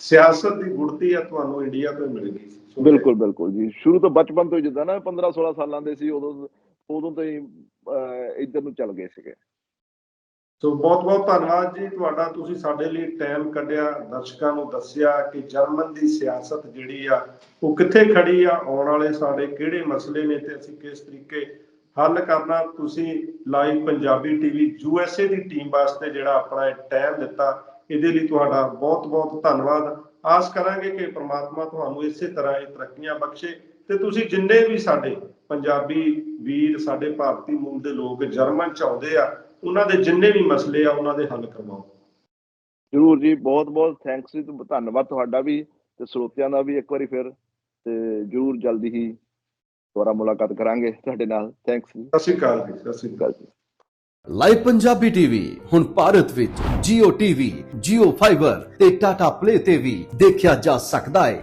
ਸਿਆਸਤ ਦੀ ਗੁੜਤੀ ਆ ਤੁਹਾਨੂੰ ਇੰਡੀਆ ਤੋਂ ਮਿਲ ਗਈ ਸੋ। ਬਿਲਕੁਲ ਬਿਲਕੁਲ ਜੀ। ਸ਼ੁਰੂ ਤੋਂ ਬਚਪਨ ਤੋਂ ਜਿੱਦਾਂ ਨਾ 15 16 ਸਾਲਾਂ ਦੇ ਸੀ ਉਦੋਂ ਉਦੋਂ ਤੋਂ ਹੀ ਇੱਧਰ ਨੂੰ ਚੱਲ ਗਏ ਸੀਗੇ। ਸੋ ਬਹੁਤ ਬਹੁਤ ਧੰਨਵਾਦ ਜੀ। ਤੁਹਾਡਾ ਤੁਸੀਂ ਸਾਡੇ ਲਈ ਟਾਈਮ ਕੱਢਿਆ, ਦਰਸ਼ਕਾਂ ਨੂੰ ਦੱਸਿਆ ਕਿ ਜਰਮਨ ਦੀ ਸਿਆਸਤ ਜਿਹੜੀ ਆ, ਉਹ ਕਿੱਥੇ ਖੜੀ ਆ, ਆਉਣ ਵਾਲੇ ਸਾਡੇ ਕਿਹੜੇ ਮਸਲੇ ਨੇ ਤੇ ਅਸੀਂ ਕਿਸ ਤਰੀਕੇ ਹੱਲ ਕਰਨਾ। ਤੁਸੀਂ ਲਾਈਵ ਪੰਜਾਬੀ ਟੀਵੀ ਏ ਦੀ ਟੀਮ ਵਾਸਤੇ ਜਿਹੜਾ ਆਪਣਾ ਇਹ ਟਾਈਮ ਦਿੱਤਾ, ਇਹਦੇ ਲਈ ਤੁਹਾਡਾ ਬਹੁਤ ਬਹੁਤ ਧੰਨਵਾਦ। ਆਸ ਕਰਾਂਗੇ ਕਿ ਪ੍ਰਮਾਤਮਾ ਤੁਹਾਨੂੰ ਇਸੇ ਤਰ੍ਹਾਂ ਇਹ ਤਰੱਕੀਆਂ ਬਖਸ਼ੇ ਤੇ ਤੁਸੀਂ ਜਿੰਨੇ ਵੀ ਸਾਡੇ ਪੰਜਾਬੀ ਵੀਰ, ਸਾਡੇ ਭਾਰਤੀ ਮੂਲ ਦੇ ਲੋਕ ਜਰਮਨ ਚ ਆਉਂਦੇ ਆ ਉਹਨਾਂ ਦੇ ਜਿੰਨੇ ਵੀ ਮਸਲੇ ਆ ਉਹਨਾਂ ਦੇ ਹੱਲ ਕਰਵਾਓ। ਜਰੂਰ ਜੀ ਬਹੁਤ ਬਹੁਤ ਥੈਂਕਸ ਜੀ ਧੰਨਵਾਦ ਤੁਹਾਡਾ ਵੀ ਤੇ ਸਰੋਤਿਆਂ ਦਾ ਵੀ ਇੱਕ ਵਾਰੀ ਫਿਰ ਤੇ ਜਰੂਰ ਜਲਦੀ ਹੀ ਦੁਬਾਰਾ ਮੁਲਾਕਾਤ ਕਰਾਂਗੇ ਤੁਹਾਡੇ ਨਾਲ। ਥੈਂਕਸ ਜੀ। ਸਤਿ ਸ਼੍ਰੀ ਅਕਾਲ ਜੀ ਸਤਿ ਸ਼੍ਰੀ ਅਕਾਲ। ਜੀ। ਲਾਈਵ ਪੰਜਾਬੀ ਟੀਵੀ ਹੁਣ ਭਾਰਤ ਵਿੱਚ Jio TV, Jio Fiber ਤੇ Tata Play ਤੇ ਵੀ ਦੇਖਿਆ ਜਾ ਸਕਦਾ ਹੈ।